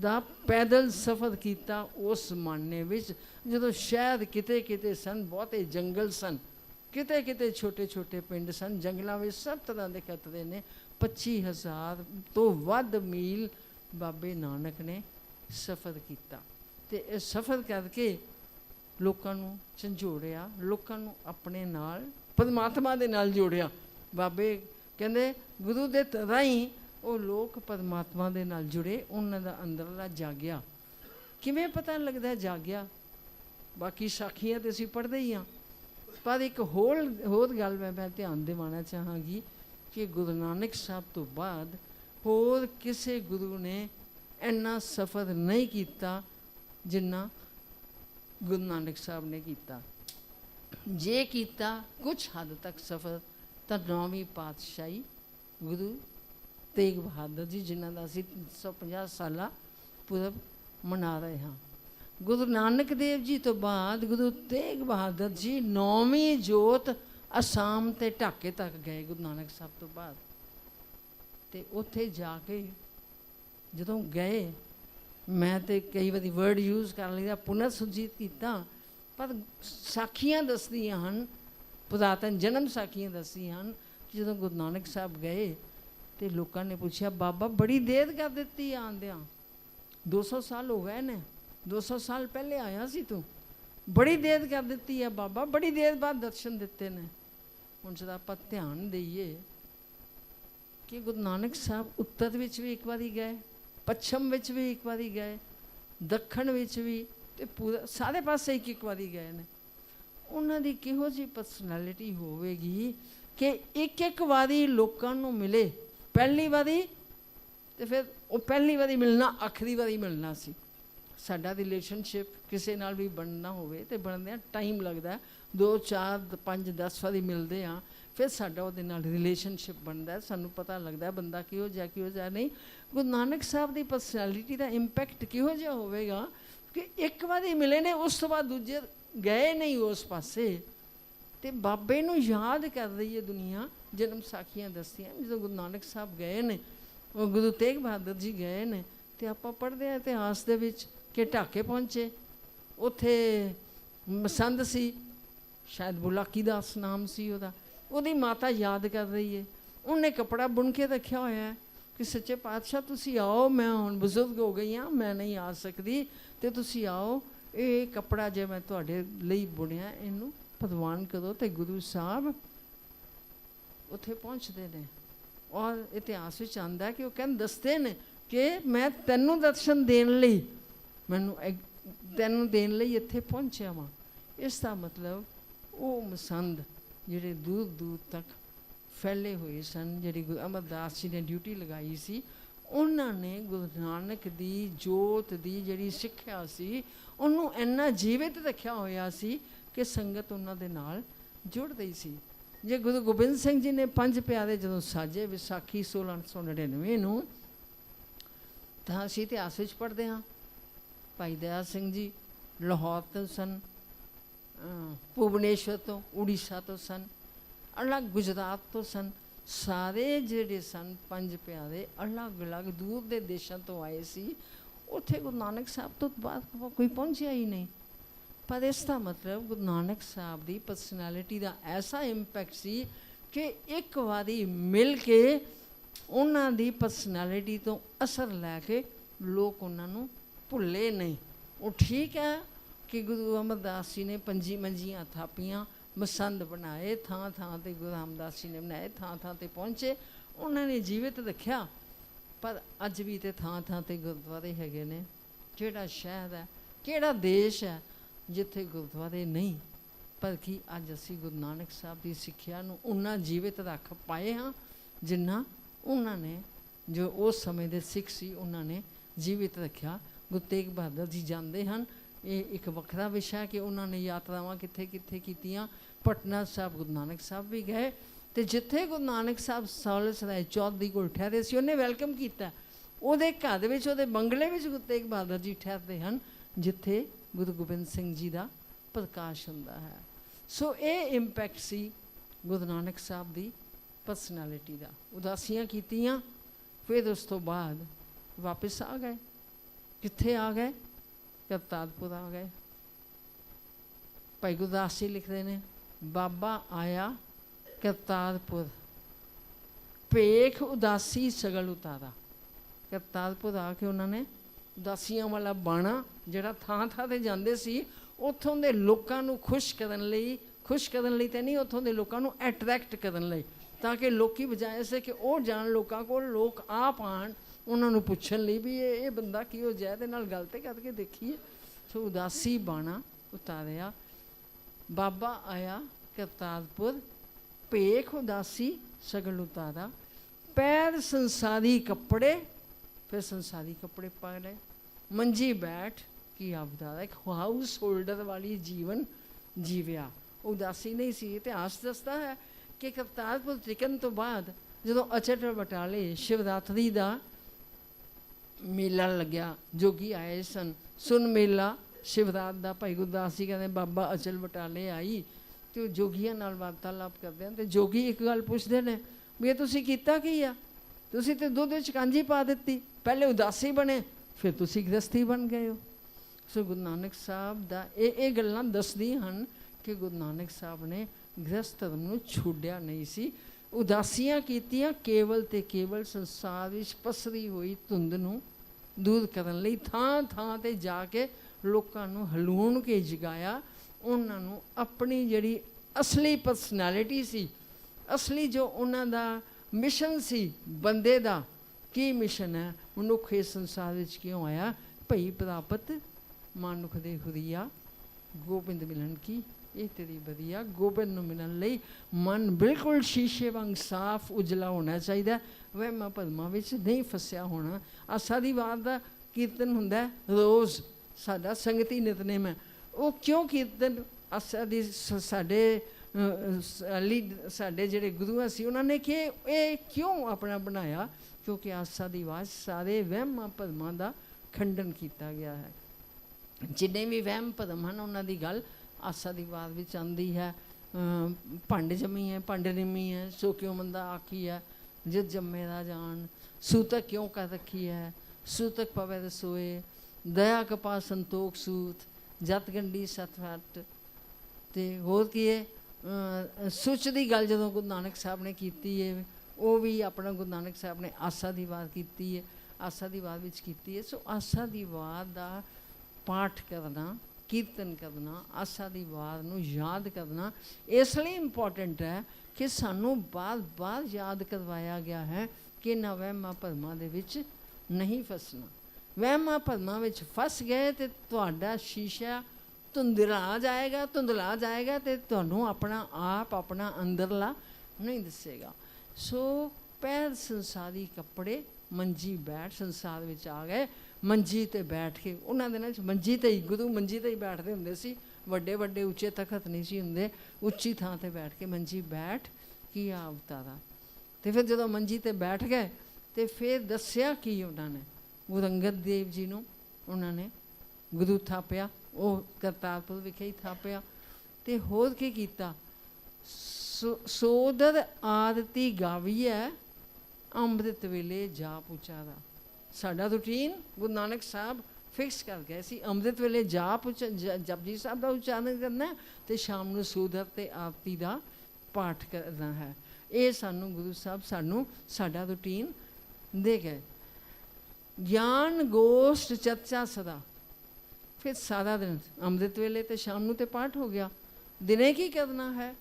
ਦਾ ਪੈਦਲ ਸਫ਼ਰ ਕੀਤਾ ਉਸ ਜ਼ਮਾਨੇ ਵਿੱਚ। ਜਦੋਂ ਸ਼ਹਿਰ ਕਿਤੇ ਕਿਤੇ ਸਨ, ਬਹੁਤੇ ਜੰਗਲ ਸਨ, ਕਿਤੇ ਕਿਤੇ ਛੋਟੇ ਛੋਟੇ ਪਿੰਡ ਸਨ, ਜੰਗਲਾਂ ਵਿੱਚ ਸਭ ਤਰ੍ਹਾਂ ਦੇ ਖਤਰੇ ਨੇ। 25000 ਤੋਂ ਵੱਧ ਮੀਲ ਬਾਬੇ ਨਾਨਕ ਨੇ ਸਫ਼ਰ ਕੀਤਾ। ਤੇ ਇਹ ਸਫ਼ਰ ਕਰਕੇ ਲੋਕਾਂ ਨੂੰ ਝੰਜੋੜਿਆ, ਲੋਕਾਂ ਨੂੰ ਆਪਣੇ ਨਾਲ, ਪਰਮਾਤਮਾ ਦੇ ਨਾਲ ਜੋੜਿਆ। ਬਾਬੇ ਕਹਿੰਦੇ, ਗੁਰੂ ਦੇ ਰਾਹੀਂ ਉਹ ਲੋਕ ਪਰਮਾਤਮਾ ਦੇ ਨਾਲ ਜੁੜੇ, ਉਹਨਾਂ ਦਾ ਅੰਦਰਲਾ ਜਾਗਿਆ। ਕਿਵੇਂ ਪਤਾ ਲੱਗਦਾ ਜਾਗਿਆ? ਬਾਕੀ ਸਾਖੀਆਂ ਤੇ ਅਸੀਂ ਪੜ੍ਹਦੇ ਹੀ ਹਾਂ। ਪਰ ਇੱਕ ਹੋਰ ਹੋਰ ਗੱਲ ਮੈਂ ਮੈਂ ਧਿਆਨ ਦਿਵਾਉਣਾ ਚਾਹਾਂਗੀ ਕਿ ਗੁਰੂ ਨਾਨਕ ਸਾਹਿਬ ਤੋਂ ਬਾਅਦ ਹੋਰ ਕਿਸੇ ਗੁਰੂ ਨੇ ਇੰਨਾ ਸਫ਼ਰ ਨਹੀਂ ਕੀਤਾ ਜਿੰਨਾ ਗੁਰੂ ਨਾਨਕ ਸਾਹਿਬ ਨੇ ਕੀਤਾ। ਜੇ ਕੀਤਾ ਕੁਝ ਹੱਦ ਤੱਕ ਸਫ਼ਰ ਤਾਂ ਨੌਵੀਂ ਪਾਤਸ਼ਾਹੀ ਗੁਰੂ ਤੇਗ ਬਹਾਦਰ ਜੀ, ਜਿਨ੍ਹਾਂ ਦਾ ਅਸੀਂ 350 ਸਾਲਾ ਪੁਰਬ ਮਨਾ ਰਹੇ ਹਾਂ। ਗੁਰੂ ਨਾਨਕ ਦੇਵ ਜੀ ਤੋਂ ਬਾਅਦ ਗੁਰੂ ਤੇਗ ਬਹਾਦਰ ਜੀ ਨੌਵੀਂ ਜੋਤ ਅਸਾਮ ਤੇ ਢਾਕੇ ਤੱਕ ਗਏ ਗੁਰੂ ਨਾਨਕ ਸਾਹਿਬ ਤੋਂ ਬਾਅਦ। ਤੇ ਉੱਥੇ ਜਾ ਕੇ ਜਦੋਂ ਗਏ ਮੈਂ ਤੇ ਕਈ ਵਾਰੀ ਵਰਡ ਯੂਜ਼ ਕਰ ਲਈਦਾ, ਪੁਨਰ ਸੁਰਜੀਤ ਕੀਤਾ, ਪਰ ਸਾਖੀਆਂ ਦੱਸਦੀਆਂ ਹਨ, ਪੁਰਾਤਨ ਜਨਮ ਸਾਖੀਆਂ ਦੱਸਦੀਆਂ ਹਨ ਕਿ ਜਦੋਂ ਗੁਰੂ ਨਾਨਕ ਸਾਹਿਬ ਗਏ ਤੇ ਲੋਕਾਂ ਨੇ ਪੁੱਛਿਆ, ਬਾਬਾ, ਬੜੀ ਦੇਰ ਕਰ ਦਿੱਤੀ ਆਂਦਿਆਂ 200 ਸਾਲ ਹੋ ਗਏ ਨੇ 200 ਸਾਲ ਪਹਿਲੇ ਆਇਆ ਸੀ ਤੂੰ? ਬੜੀ ਦੇਰ ਕਰ ਦਿੱਤੀ ਹੈ ਬਾਬਾ, ਬੜੀ ਦੇਰ ਬਾਅਦ ਦਰਸ਼ਨ ਦਿੱਤੇ ਨੇ। ਹੁਣ ਜਦ ਆਪਾਂ ਧਿਆਨ ਦੇਈਏ ਕਿ ਗੁਰੂ ਨਾਨਕ ਸਾਹਿਬ ਉੱਤਰ ਵਿੱਚ ਵੀ ਇੱਕ ਵਾਰੀ ਗਏ। ਪੱਛਮ ਵਿੱਚ ਵੀ ਇੱਕ ਵਾਰੀ ਗਏ, ਦੱਖਣ ਵਿੱਚ ਵੀ ਤੇ ਪੂਰਾ ਸਾਰੇ ਪਾਸੇ ਇੱਕ ਇੱਕ ਵਾਰੀ ਗਏ ਨੇ। ਉਹਨਾਂ ਦੀ ਕਿਹੋ ਜਿਹੀ ਪਰਸਨੈਲਿਟੀ ਹੋਵੇਗੀ ਕਿ ਇੱਕ ਇੱਕ ਵਾਰੀ ਲੋਕਾਂ ਨੂੰ ਮਿਲੇ, ਪਹਿਲੀ ਵਾਰੀ ਤੇ ਫਿਰ ਉਹ ਪਹਿਲੀ ਵਾਰੀ ਮਿਲਣਾ, ਆਖਰੀ ਵਾਰੀ ਮਿਲਣਾ ਸੀ। ਸਾਡਾ ਰਿਲੇਸ਼ਨਸ਼ਿਪ ਕਿਸੇ ਨਾਲ ਵੀ ਬਣਨਾ ਹੋਵੇ ਤੇ ਬਣਦਿਆਂ ਟਾਈਮ ਲੱਗਦਾ 2 4 5 10 ਵਾਰੀ ਮਿਲਦੇ ਆ ਫਿਰ ਸਾਡਾ ਉਹਦੇ ਨਾਲ ਰਿਲੇਸ਼ਨਸ਼ਿਪ ਬਣਦਾ ਸਾਨੂੰ ਪਤਾ ਲੱਗਦਾ ਬੰਦਾ ਕਿਹੋ ਜਿਹਾ ਕਿਹੋ ਜਿਹਾ ਨਹੀਂ। ਗੁਰੂ ਨਾਨਕ ਸਾਹਿਬ ਦੀ ਪਰਸਨੈਲਿਟੀ ਦਾ ਇੰਪੈਕਟ ਕਿਹੋ ਜਿਹਾ ਹੋਵੇਗਾ ਕਿ ਇੱਕ ਵਾਰੀ ਮਿਲੇ ਨੇ, ਉਸ ਤੋਂ ਬਾਅਦ ਦੂਜੇ ਗਏ ਨਹੀਂ ਉਸ ਪਾਸੇ। ਤੇ ਬਾਬੇ ਨੂੰ ਯਾਦ ਕਰ ਰਹੀ ਹੈ ਦੁਨੀਆ, ਜਨਮ ਸਾਖੀਆਂ ਦੱਸਦੀਆਂ ਜਦੋਂ ਗੁਰੂ ਨਾਨਕ ਸਾਹਿਬ ਗਏ ਨੇ, ਉਹ ਗੁਰੂ ਤੇਗ ਬਹਾਦਰ ਜੀ ਗਏ ਨੇ, ਤੇ ਆਪਾਂ ਪੜ੍ਹਦੇ ਆ ਇਤਿਹਾਸ ਦੇ ਵਿੱਚ ਕਿ ਢਾਕੇ ਪਹੁੰਚੇ। ਉੱਥੇ ਮਸੰਦ ਸੀ, ਸ਼ਾਇਦ ਬੁਲਾਕੀ ਦਾਸ ਨਾਮ ਸੀ ਉਹਦਾ। ਉਹਦੀ ਮਾਤਾ ਯਾਦ ਕਰ ਰਹੀ ਹੈ। ਉਹਨੇ ਕਪੜਾ ਬੁਣ ਕੇ ਰੱਖਿਆ ਹੋਇਆ ਹੈ ਕਿ ਸੱਚੇ ਪਾਤਸ਼ਾਹ, ਤੁਸੀਂ ਆਓ, ਮੈਂ ਹੁਣ ਬਜ਼ੁਰਗ ਹੋ ਗਈ ਹਾਂ, ਮੈਂ ਨਹੀਂ ਆ ਸਕਦੀ ਤੇ ਤੁਸੀਂ ਆਓ। ਇਹ ਕਪੜਾ ਜੇ ਮੈਂ ਤੁਹਾਡੇ ਲਈ ਬੁਣਿਆ, ਇਹਨੂੰ ਪ੍ਰਵਾਨ ਕਰੋ ਤੇ ਗੁਰੂ ਸਾਹਿਬ ਉੱਥੇ ਪਹੁੰਚਦੇ ਨੇ। ਔਰ ਇਤਿਹਾਸ ਵਿੱਚ ਆਂਦਾ ਕਿ ਉਹ ਕਹਿੰਦੇ ਦੱਸਦੇ ਨੇ ਕਿ ਮੈਂ ਤੈਨੂੰ ਦਰਸ਼ਨ ਦੇਣ ਲਈ, ਮੈਨੂੰ ਐਗ- ਤੈਨੂੰ ਦੇਣ ਲਈ ਇੱਥੇ ਪਹੁੰਚਿਆ ਵਾਂ। ਇਸ ਦਾ ਮਤਲਬ ਉਹ ਮਸੰਦ ਜਿਹੜੇ ਦੂਰ ਦੂਰ ਤੱਕ ਫੈਲੇ ਹੋਏ ਸਨ, ਜਿਹੜੀ ਗੁਰੂ ਅਮਰਦਾਸ ਜੀ ਨੇ ਡਿਊਟੀ ਲਗਾਈ ਸੀ, ਉਹਨਾਂ ਨੇ ਗੁਰੂ ਨਾਨਕ ਦੀ ਜੋਤ ਦੀ ਜਿਹੜੀ ਸਿੱਖਿਆ ਸੀ, ਉਹਨੂੰ ਇੰਨਾ ਜੀਵਿਤ ਰੱਖਿਆ ਹੋਇਆ ਸੀ ਕਿ ਸੰਗਤ ਉਹਨਾਂ ਦੇ ਨਾਲ ਜੁੜ ਰਹੀ ਸੀ। ਜੇ ਗੁਰੂ ਗੋਬਿੰਦ ਸਿੰਘ ਜੀ ਨੇ ਪੰਜ ਪਿਆਰੇ ਜਦੋਂ ਸਾਜੇ ਵਿਸਾਖੀ 1699 ਨੂੰ, ਤਾਂ ਅਸੀਂ ਇਤਿਹਾਸ ਵਿੱਚ ਪੜ੍ਹਦੇ ਹਾਂ। ਭਾਈ ਦਇਆ ਸਿੰਘ ਜੀ, ਲਾਹੌਰ ਤੋਂ ਸਨ ਭੁਵਨੇਸ਼ਵਰ ਤੋਂ, ਉੜੀਸਾ ਤੋਂ ਸਨ, ਅਲੱਗ ਗੁਜਰਾਤ ਤੋਂ ਸਨ, ਸਾਰੇ ਜਿਹੜੇ ਸਨ ਪੰਜ ਪਿਆਰੇ ਅਲੱਗ-ਅਲੱਗ ਦੂਰ ਦੇ ਦੇਸ਼ਾਂ ਤੋਂ ਆਏ ਸੀ। ਉੱਥੇ ਗੁਰੂ ਨਾਨਕ ਸਾਹਿਬ ਤੋਂ ਬਾਅਦ ਕੋਈ ਪਹੁੰਚਿਆ ਹੀ ਨਹੀਂ। ਪਰ ਇਸ ਦਾ ਮਤਲਬ ਗੁਰੂ ਨਾਨਕ ਸਾਹਿਬ ਦੀ ਪਰਸਨੈਲਿਟੀ ਦਾ ਐਸਾ ਇੰਪੈਕਟ ਸੀ ਕਿ ਇੱਕ ਵਾਰੀ ਮਿਲ ਕੇ ਉਹਨਾਂ ਦੀ ਪਰਸਨੈਲਿਟੀ ਤੋਂ ਅਸਰ ਲੈ ਕੇ ਲੋਕ ਉਹਨਾਂ ਨੂੰ ਭੁੱਲੇ ਨਹੀਂ। ਉਹ ਠੀਕ ਹੈ ਕਿ ਗੁਰੂ ਅਮਰਦਾਸ ਜੀ ਨੇ ਪੰਜੀ ਮੰਜੀਆਂ ਥਾਪੀਆਂ, ਮਸੰਦ ਬਣਾਏ, ਥਾਂ ਥਾਂ ਤੇ ਗੁਰੂ ਰਾਮਦਾਸ ਜੀ ਨੇ ਬਣਾਏ, ਥਾਂ ਥਾਂ ਤੇ ਪਹੁੰਚੇ। ਉਹਨਾਂ ਨੇ ਜੀਵਿਤ ਰੱਖਿਆ। ਪਰ ਅੱਜ ਵੀ ਤੇ ਥਾਂ ਥਾਂ ਤੇ ਗੁਰਦੁਆਰੇ ਹੈਗੇ ਨੇ। ਕਿਹੜਾ ਸ਼ਹਿਰ ਹੈ, ਕਿਹੜਾ ਦੇਸ਼ ਹੈ, ਜਿੱਥੇ ਗੁਰਦੁਆਰੇ ਨਹੀਂ। ਪਰ ਕੀ ਅੱਜ ਅਸੀਂ ਗੁਰੂ ਨਾਨਕ ਸਾਹਿਬ ਦੀ ਸਿੱਖਿਆ ਨੂੰ ਉਨਾ ਜੀਵਿਤ ਰੱਖ ਪਾਏ ਹਾਂ, ਜਿੰਨਾ ਉਹਨਾਂ ਨੇ, ਜੋ ਉਸ ਸਮੇਂ ਦੇ ਸਿੱਖ ਸੀ, ਉਹਨਾਂ ਨੇ ਜੀਵਿਤ ਰੱਖਿਆ। ਗੁਰੂ ਤੇਗ ਬਹਾਦਰ ਜੀ ਜਾਂਦੇ ਹਨ ਇਹ ਇੱਕ ਵੱਖਰਾ ਵਿਸ਼ਾ ਕਿ ਉਹਨਾਂ ਨੇ ਯਾਤਰਾਵਾਂ ਕਿੱਥੇ ਕਿੱਥੇ ਕੀਤੀਆਂ। ਪਟਨਾ ਸਾਹਿਬ, ਗੁਰੂ ਨਾਨਕ ਸਾਹਿਬ ਵੀ ਗਏ ਤੇ ਜਿੱਥੇ ਗੁਰੂ ਨਾਨਕ ਸਾਹਿਬ ਸੌਲਸ ਰਾਏ ਚੌਧਰੀ ਕੋਲ ਠਹਿਰੇ ਸੀ, ਉਹਨੇ ਵੈਲਕਮ ਕੀਤਾ। ਉਹਦੇ ਘਰ ਵਿੱਚ, ਉਹਦੇ ਬੰਗਲੇ ਵਿੱਚ ਗੁਰੂ ਤੇਗ ਬਹਾਦਰ ਜੀ ਠਹਿਰਦੇ ਹਨ, ਜਿੱਥੇ ਗੁਰੂ ਗੋਬਿੰਦ ਸਿੰਘ ਜੀ ਦਾ ਪ੍ਰਕਾਸ਼ ਹੁੰਦਾ ਹੈ। ਸੋ ਇਹ ਇੰਪੈਕਟ ਸੀ ਗੁਰੂ ਨਾਨਕ ਸਾਹਿਬ ਦੀ ਪਰਸਨੈਲਿਟੀ ਦਾ। ਉਦਾਸੀਆਂ ਕੀਤੀਆਂ, ਫਿਰ ਉਸ ਤੋਂ ਬਾਅਦ ਵਾਪਸ ਆ ਗਏ। ਕਿੱਥੇ ਆ ਗਏ? ਕਰਤਾਰਪੁਰ ਆ ਗਏ ਭਾਈ ਗੁਰਦਾਸ ਜੀ ਲਿਖਦੇ ਨੇ, ਬਾਬਾ ਆਇਆ ਕਰਤਾਰਪੁਰ ਭੇਖ ਉਦਾਸੀ ਸਗਲ ਉਤਾਰਾ। ਕਰਤਾਰਪੁਰ ਆ ਕੇ ਉਹਨਾਂ ਨੇ ਉਦਾਸੀਆਂ ਵਾਲਾ ਬਾਣਾ, ਜਿਹੜਾ ਥਾਂ ਥਾਂ ਤੇ ਜਾਂਦੇ ਸੀ, ਉੱਥੋਂ ਦੇ ਲੋਕਾਂ ਨੂੰ ਖੁਸ਼ ਕਰਨ ਲਈ, ਖੁਸ਼ ਕਰਨ ਲਈ ਤੇ ਨਹੀਂ, ਉੱਥੋਂ ਦੇ ਲੋਕਾਂ ਨੂੰ ਅਟਰੈਕਟ ਕਰਨ ਲਈ, ਤਾਂ ਕਿ ਲੋਕੀ ਬਜਾਏ ਸੇ ਕਿ ਉਹ ਜਾਣ ਲੋਕਾਂ ਕੋਲ, ਲੋਕ ਆਪ ਆਣ ਉਹਨਾਂ ਨੂੰ ਪੁੱਛਣ ਲਈ ਵੀ ਇਹ ਇਹ ਬੰਦਾ ਕੀ ਹੋ ਜਾਏ ਦੇ ਨਾਲ ਗੱਲ ਤੇ ਕਰਕੇ ਦੇਖੀਏ। ਸੋ ਉਦਾਸੀ ਬਾਣਾ ਉਤਾਰਿਆ। ਬਾਬਾ ਆਇਆ ਕਰਤਾਰਪੁਰ, ਭੇਖ ਉਦਾਸੀ ਸਗਲ ਉਤਾਰਾ। ਪੈਰ ਸੰਸਾਰੀ ਕੱਪੜੇ, ਫਿਰ ਸੰਸਾਰੀ ਕੱਪੜੇ ਪਾ ਲਏ। ਮੰਜੀ ਬੈਠ ਕੀ ਆਪਦਾ ਇੱਕ ਹਾਊਸ ਹੋਲਡਰ ਵਾਲੀ ਜੀਵਨ ਜੀਵਿਆ। ਉਦਾਸੀ ਨਹੀਂ ਸੀ, ਇਤਿਹਾਸ ਦੱਸਦਾ ਹੈ ਕਿ ਕਰਤਾਰਪੁਰ ਟਿਕਣ ਤੋਂ ਬਾਅਦ ਜਦੋਂ ਅਚਟ ਬਟਾਲੇ ਸ਼ਿਵਰਾਤਰੀ ਦਾ ਮੇਲਾ ਲੱਗਿਆ, ਜੋਗੀ ਆਏ ਸਨ। ਸੁਨ ਮੇਲਾ ਸ਼ਿਵਰਾਤ ਦਾ, ਭਾਈ ਗੁਰਦਾਸ ਜੀ ਕਹਿੰਦੇ, ਬਾਬਾ ਅਚਲ ਬਟਾਲੇ ਆਈ ਤੇ ਉਹ ਜੋਗੀਆਂ ਨਾਲ ਵਾਰਤਾਲਾਪ ਕਰਦੇ ਹਨ ਤੇ ਜੋਗੀ ਇੱਕ ਗੱਲ ਪੁੱਛਦੇ ਨੇ ਵੀ ਇਹ ਤੁਸੀਂ ਕੀਤਾ ਕੀ ਆ? ਤੁਸੀਂ ਤੇ ਦੁੱਧ ਵਿੱਚ ਕਾਂਜੀ ਪਾ ਦਿੱਤੀ, ਪਹਿਲੇ ਉਦਾਸੀ ਬਣੇ, ਫਿਰ ਤੁਸੀਂ ਗ੍ਰਸਤੀ ਬਣ ਗਏ ਹੋ। ਸੋ ਗੁਰੂ ਨਾਨਕ ਸਾਹਿਬ ਦਾ ਇਹ ਇਹ ਗੱਲਾਂ ਦੱਸਦੀਆਂ ਹਨ ਕਿ ਗੁਰੂ ਨਾਨਕ ਸਾਹਿਬ ਨੇ ਗ੍ਰਸਤ ਧਰਮ ਨੂੰ ਛੋੜਿਆ ਨਹੀਂ ਸੀ। ਉਦਾਸੀਆਂ ਕੀਤੀਆਂ, ਕੇਵਲ ਤੇ ਕੇਵਲ ਸੰਸਾਰ ਵਿੱਚ ਪਸਰੀ ਹੋਈ ਧੁੰਦ ਨੂੰ ਦੂਰ ਕਰਨ ਲਈ ਥਾਂ ਥਾਂ ਤੇ ਜਾ ਕੇ ਲੋਕਾਂ ਨੂੰ ਹਲੂਣ ਕੇ ਜਗਾਇਆ। ਉਹਨਾਂ ਨੂੰ ਆਪਣੀ ਜਿਹੜੀ ਅਸਲੀ ਪਰਸਨੈਲਿਟੀ ਸੀ, ਅਸਲੀ ਜੋ ਉਹਨਾਂ ਦਾ ਮਿਸ਼ਨ ਸੀ, ਬੰਦੇ ਦਾ, ਕੀ ਮਿਸ਼ਨ ਹੈ, ਮਨੁੱਖ ਇਸ ਸੰਸਾਰ ਵਿੱਚ ਕਿਉਂ ਆਇਆ? ਭਈ ਪ੍ਰਾਪਤ ਮਨੁੱਖ ਦੇ ਹੁਰੀਆ, ਗੋਬਿੰਦ ਮਿਲਣ ਕੀ ਇਹ ਤੇਰੀ ਵਧੀਆ ਗੋਬਿੰਦ ਨੂੰ ਮਿਲਣ ਲਈ ਮਨ ਬਿਲਕੁਲ ਸ਼ੀਸ਼ੇ ਵਾਂਗ ਸਾਫ਼ ਉਜਲਾ ਹੋਣਾ ਚਾਹੀਦਾ ਵਹਿਮਾਂ ਭਰਮਾਂ ਵਿੱਚ ਨਹੀਂ ਫਸਿਆ ਹੋਣਾ। ਆਸਾ ਦੀ ਵਾਰ ਦਾ ਕੀਰਤਨ ਹੁੰਦਾ ਰੋਜ਼ ਸਾਡਾ ਸੰਗਤੀ ਨਿਤਨੇਮ ਹੈ। ਉਹ ਕਿਉਂ ਕੀਰਤਨ? ਆਸਾ ਦੀ ਸ- ਸਾਡੇ ਅ, ਸਾਡੇ ਜਿਹੜੇ ਗੁਰੂ ਸੀ ਉਹਨਾਂ ਨੇ ਕਿ ਇਹ ਕਿਉਂ ਆਪਣਾ ਬਣਾਇਆ? ਕਿਉਂਕਿ ਆਸਾ ਦੀ ਆਵਾਜ਼ ਸਾਰੇ ਵਹਿਮਾਂ ਭਰਮਾਂ ਦਾ ਖੰਡਨ ਕੀਤਾ ਗਿਆ ਹੈ। ਜਿੰਨੇ ਵੀ ਵਹਿਮ ਭਰਮ ਹਨ ਉਹਨਾਂ ਦੀ ਗੱਲ ਆਸਾ ਦੀ ਬਾਤ ਵਿੱਚ ਆਉਂਦੀ ਹੈ, ਅਮ, ਭੰਡ ਜੰਮੀ ਹੈ, ਭੰਡ ਨਿੰਮੀ ਹੈ, ਸੋ ਕਿਉਂ ਮੰਦਾ ਆਖੀ ਹੈ, ਜਿਤ ਜੰਮੇ ਦਾ ਜਾਣ ਸੂਤਕ ਕਿਉਂ ਕਰ ਰੱਖੀ ਹੈ ਸੂਤਕ ਪਵੇ ਰਸੋਏ ਦਇਆ ਕਪਾ ਸੰਤੋਖ ਸੂਤ, ਜਤ ਗੰਡੀ ਸਤਵਟ ਤੇ ਹੋਰ ਕੀ ਹੈ, ਅਮ, ਸੁੱਚ ਦੀ ਗੱਲ ਜਦੋਂ ਗੁਰੂ ਨਾਨਕ ਸਾਹਿਬ ਨੇ ਕੀਤੀ ਹੈ, ਉਹ ਵੀ ਆਪਣਾ ਗੁਰੂ ਨਾਨਕ ਸਾਹਿਬ ਨੇ ਆਸਾ ਦੀ ਬਾਤ ਕੀਤੀ ਹੈ, ਆਸਾ ਦੀ ਬਾਤ ਵਿੱਚ ਕੀਤੀ ਹੈ, ਸੋ ਆਸਾ ਦੀ ਬਾਤ ਦਾ ਪਾਠ ਕਰਨਾ ਕੀਰਤਨ ਕਰਨਾ, ਆਸਾ ਦੀ ਵਾਰ ਨੂੰ ਯਾਦ ਕਰਨਾ, ਇਸ ਲਈ ਇੰਪੋਰਟੈਂਟ ਹੈ ਕਿ ਸਾਨੂੰ ਬਾਰ-ਬਾਰ ਯਾਦ ਕਰਵਾਇਆ ਗਿਆ ਹੈ ਕਿ ਨਾ ਵਹਿਮਾਂ ਭਰਮਾਂ ਦੇ ਵਿੱਚ ਨਹੀਂ ਫਸਣਾ। ਵਹਿਮਾਂ ਭਰਮਾਂ ਵਿੱਚ ਫਸ ਗਏ ਤੇ ਤੁਹਾਡਾ ਸ਼ੀਸ਼ਾ ਧੁੰਦਲਾ ਜਾਏਗਾ ਧੁੰਦਲਾ ਜਾਏਗਾ ਤੇ ਤੁਹਾਨੂੰ ਆਪਣਾ ਆਪ ਆਪਣਾ ਅੰਦਰਲਾ ਨਹੀਂ ਦੱਸੇਗਾ। ਸੋ ਪੈਰ ਸੰਸਾਰੀ ਕੱਪੜੇ, ਮੰਜੀ ਬੈਠ ਸੰਸਾਰ ਵਿੱਚ ਆ ਗਏ। ਮੰਜੀ ਤੇ ਬੈਠ ਕੇ, ਉਹਨਾਂ ਦੇ ਵਿੱਚ ਮੰਜੀ ਤੇ ਹੀ, ਗੁਰੂ ਮੰਜੀ ਤੇ ਹੀ ਬੈਠਦੇ ਹੁੰਦੇ ਸੀ। ਵੱਡੇ ਵੱਡੇ ਉੱਚੇ ਤਖਤ ਨਹੀਂ ਸੀ ਹੁੰਦੇ। ਉੱਚੀ ਥਾਂ ਤੇ ਬੈਠ ਕੇ ਮੰਜੀ ਬੈਠ ਕੀ ਆ ਉਤਾਰਾ ਤੇ ਫਿਰ ਜਦੋਂ ਮੰਜੀ ਤੇ ਬੈਠ ਗਏ, ਤੇ ਫਿਰ ਦੱਸਿਆ ਕੀ ਉਹਨਾਂ ਨੇ? ਗੁਰੂ ਅੰਗਦ ਦੇਵ ਜੀ ਨੂੰ ਉਹਨਾਂ ਨੇ ਗੁਰੂ ਥਾਪਿਆ, ਉਹ ਕਰਤਾਰਪੁਰ ਵਿਖੇ ਹੀ ਥਾਪਿਆ। ਤੇ ਹੋਰ ਕੀ ਕੀਤਾ? ਸੋ- ਸੋਦਰ ਆਰਤੀ ਗਾਵੀਐ, ਅੰਮ੍ਰਿਤ ਵੇਲੇ ਜਾਪ ਉਚਾਰਾ ਸਾਡਾ ਰੂਟੀਨ ਗੁਰੂ ਨਾਨਕ ਸਾਹਿਬ ਫਿਕਸ ਕਰ ਗਏ ਸੀ। ਅੰਮ੍ਰਿਤ ਵੇਲੇ ਜਾਪ ਉਚ- ਜ- ਜਪਜੀ ਸਾਹਿਬ ਦਾ ਉਚਾਰਨ ਕਰਨਾ ਹੈ ਤੇ ਸ਼ਾਮ ਨੂੰ ਸੂਦਰ ਤੇ ਆਰਤੀ ਦਾ ਪਾਠ ਕਰਨਾ ਹੈ। ਇਹ ਸਾਨੂੰ ਗੁਰੂ ਸਾਹਿਬ ਸਾਨੂੰ ਸਾਡਾ ਰੂਟੀਨ ਦੇ ਗਏ। ਗਿਆਨ, ਗੋਸ਼ਟ, ਚਰਚਾ ਸਦਾ। ਫਿਰ ਸਾਰਾ ਦਿਨ ਅੰਮ੍ਰਿਤ ਵੇਲੇ ਤੇ ਸ਼ਾਮ ਨੂੰ ਤੇ ਪਾਠ ਹੋ ਗਿਆ। ਦਿਨੇ ਕੀ ਕਰਨਾ ਹੈ?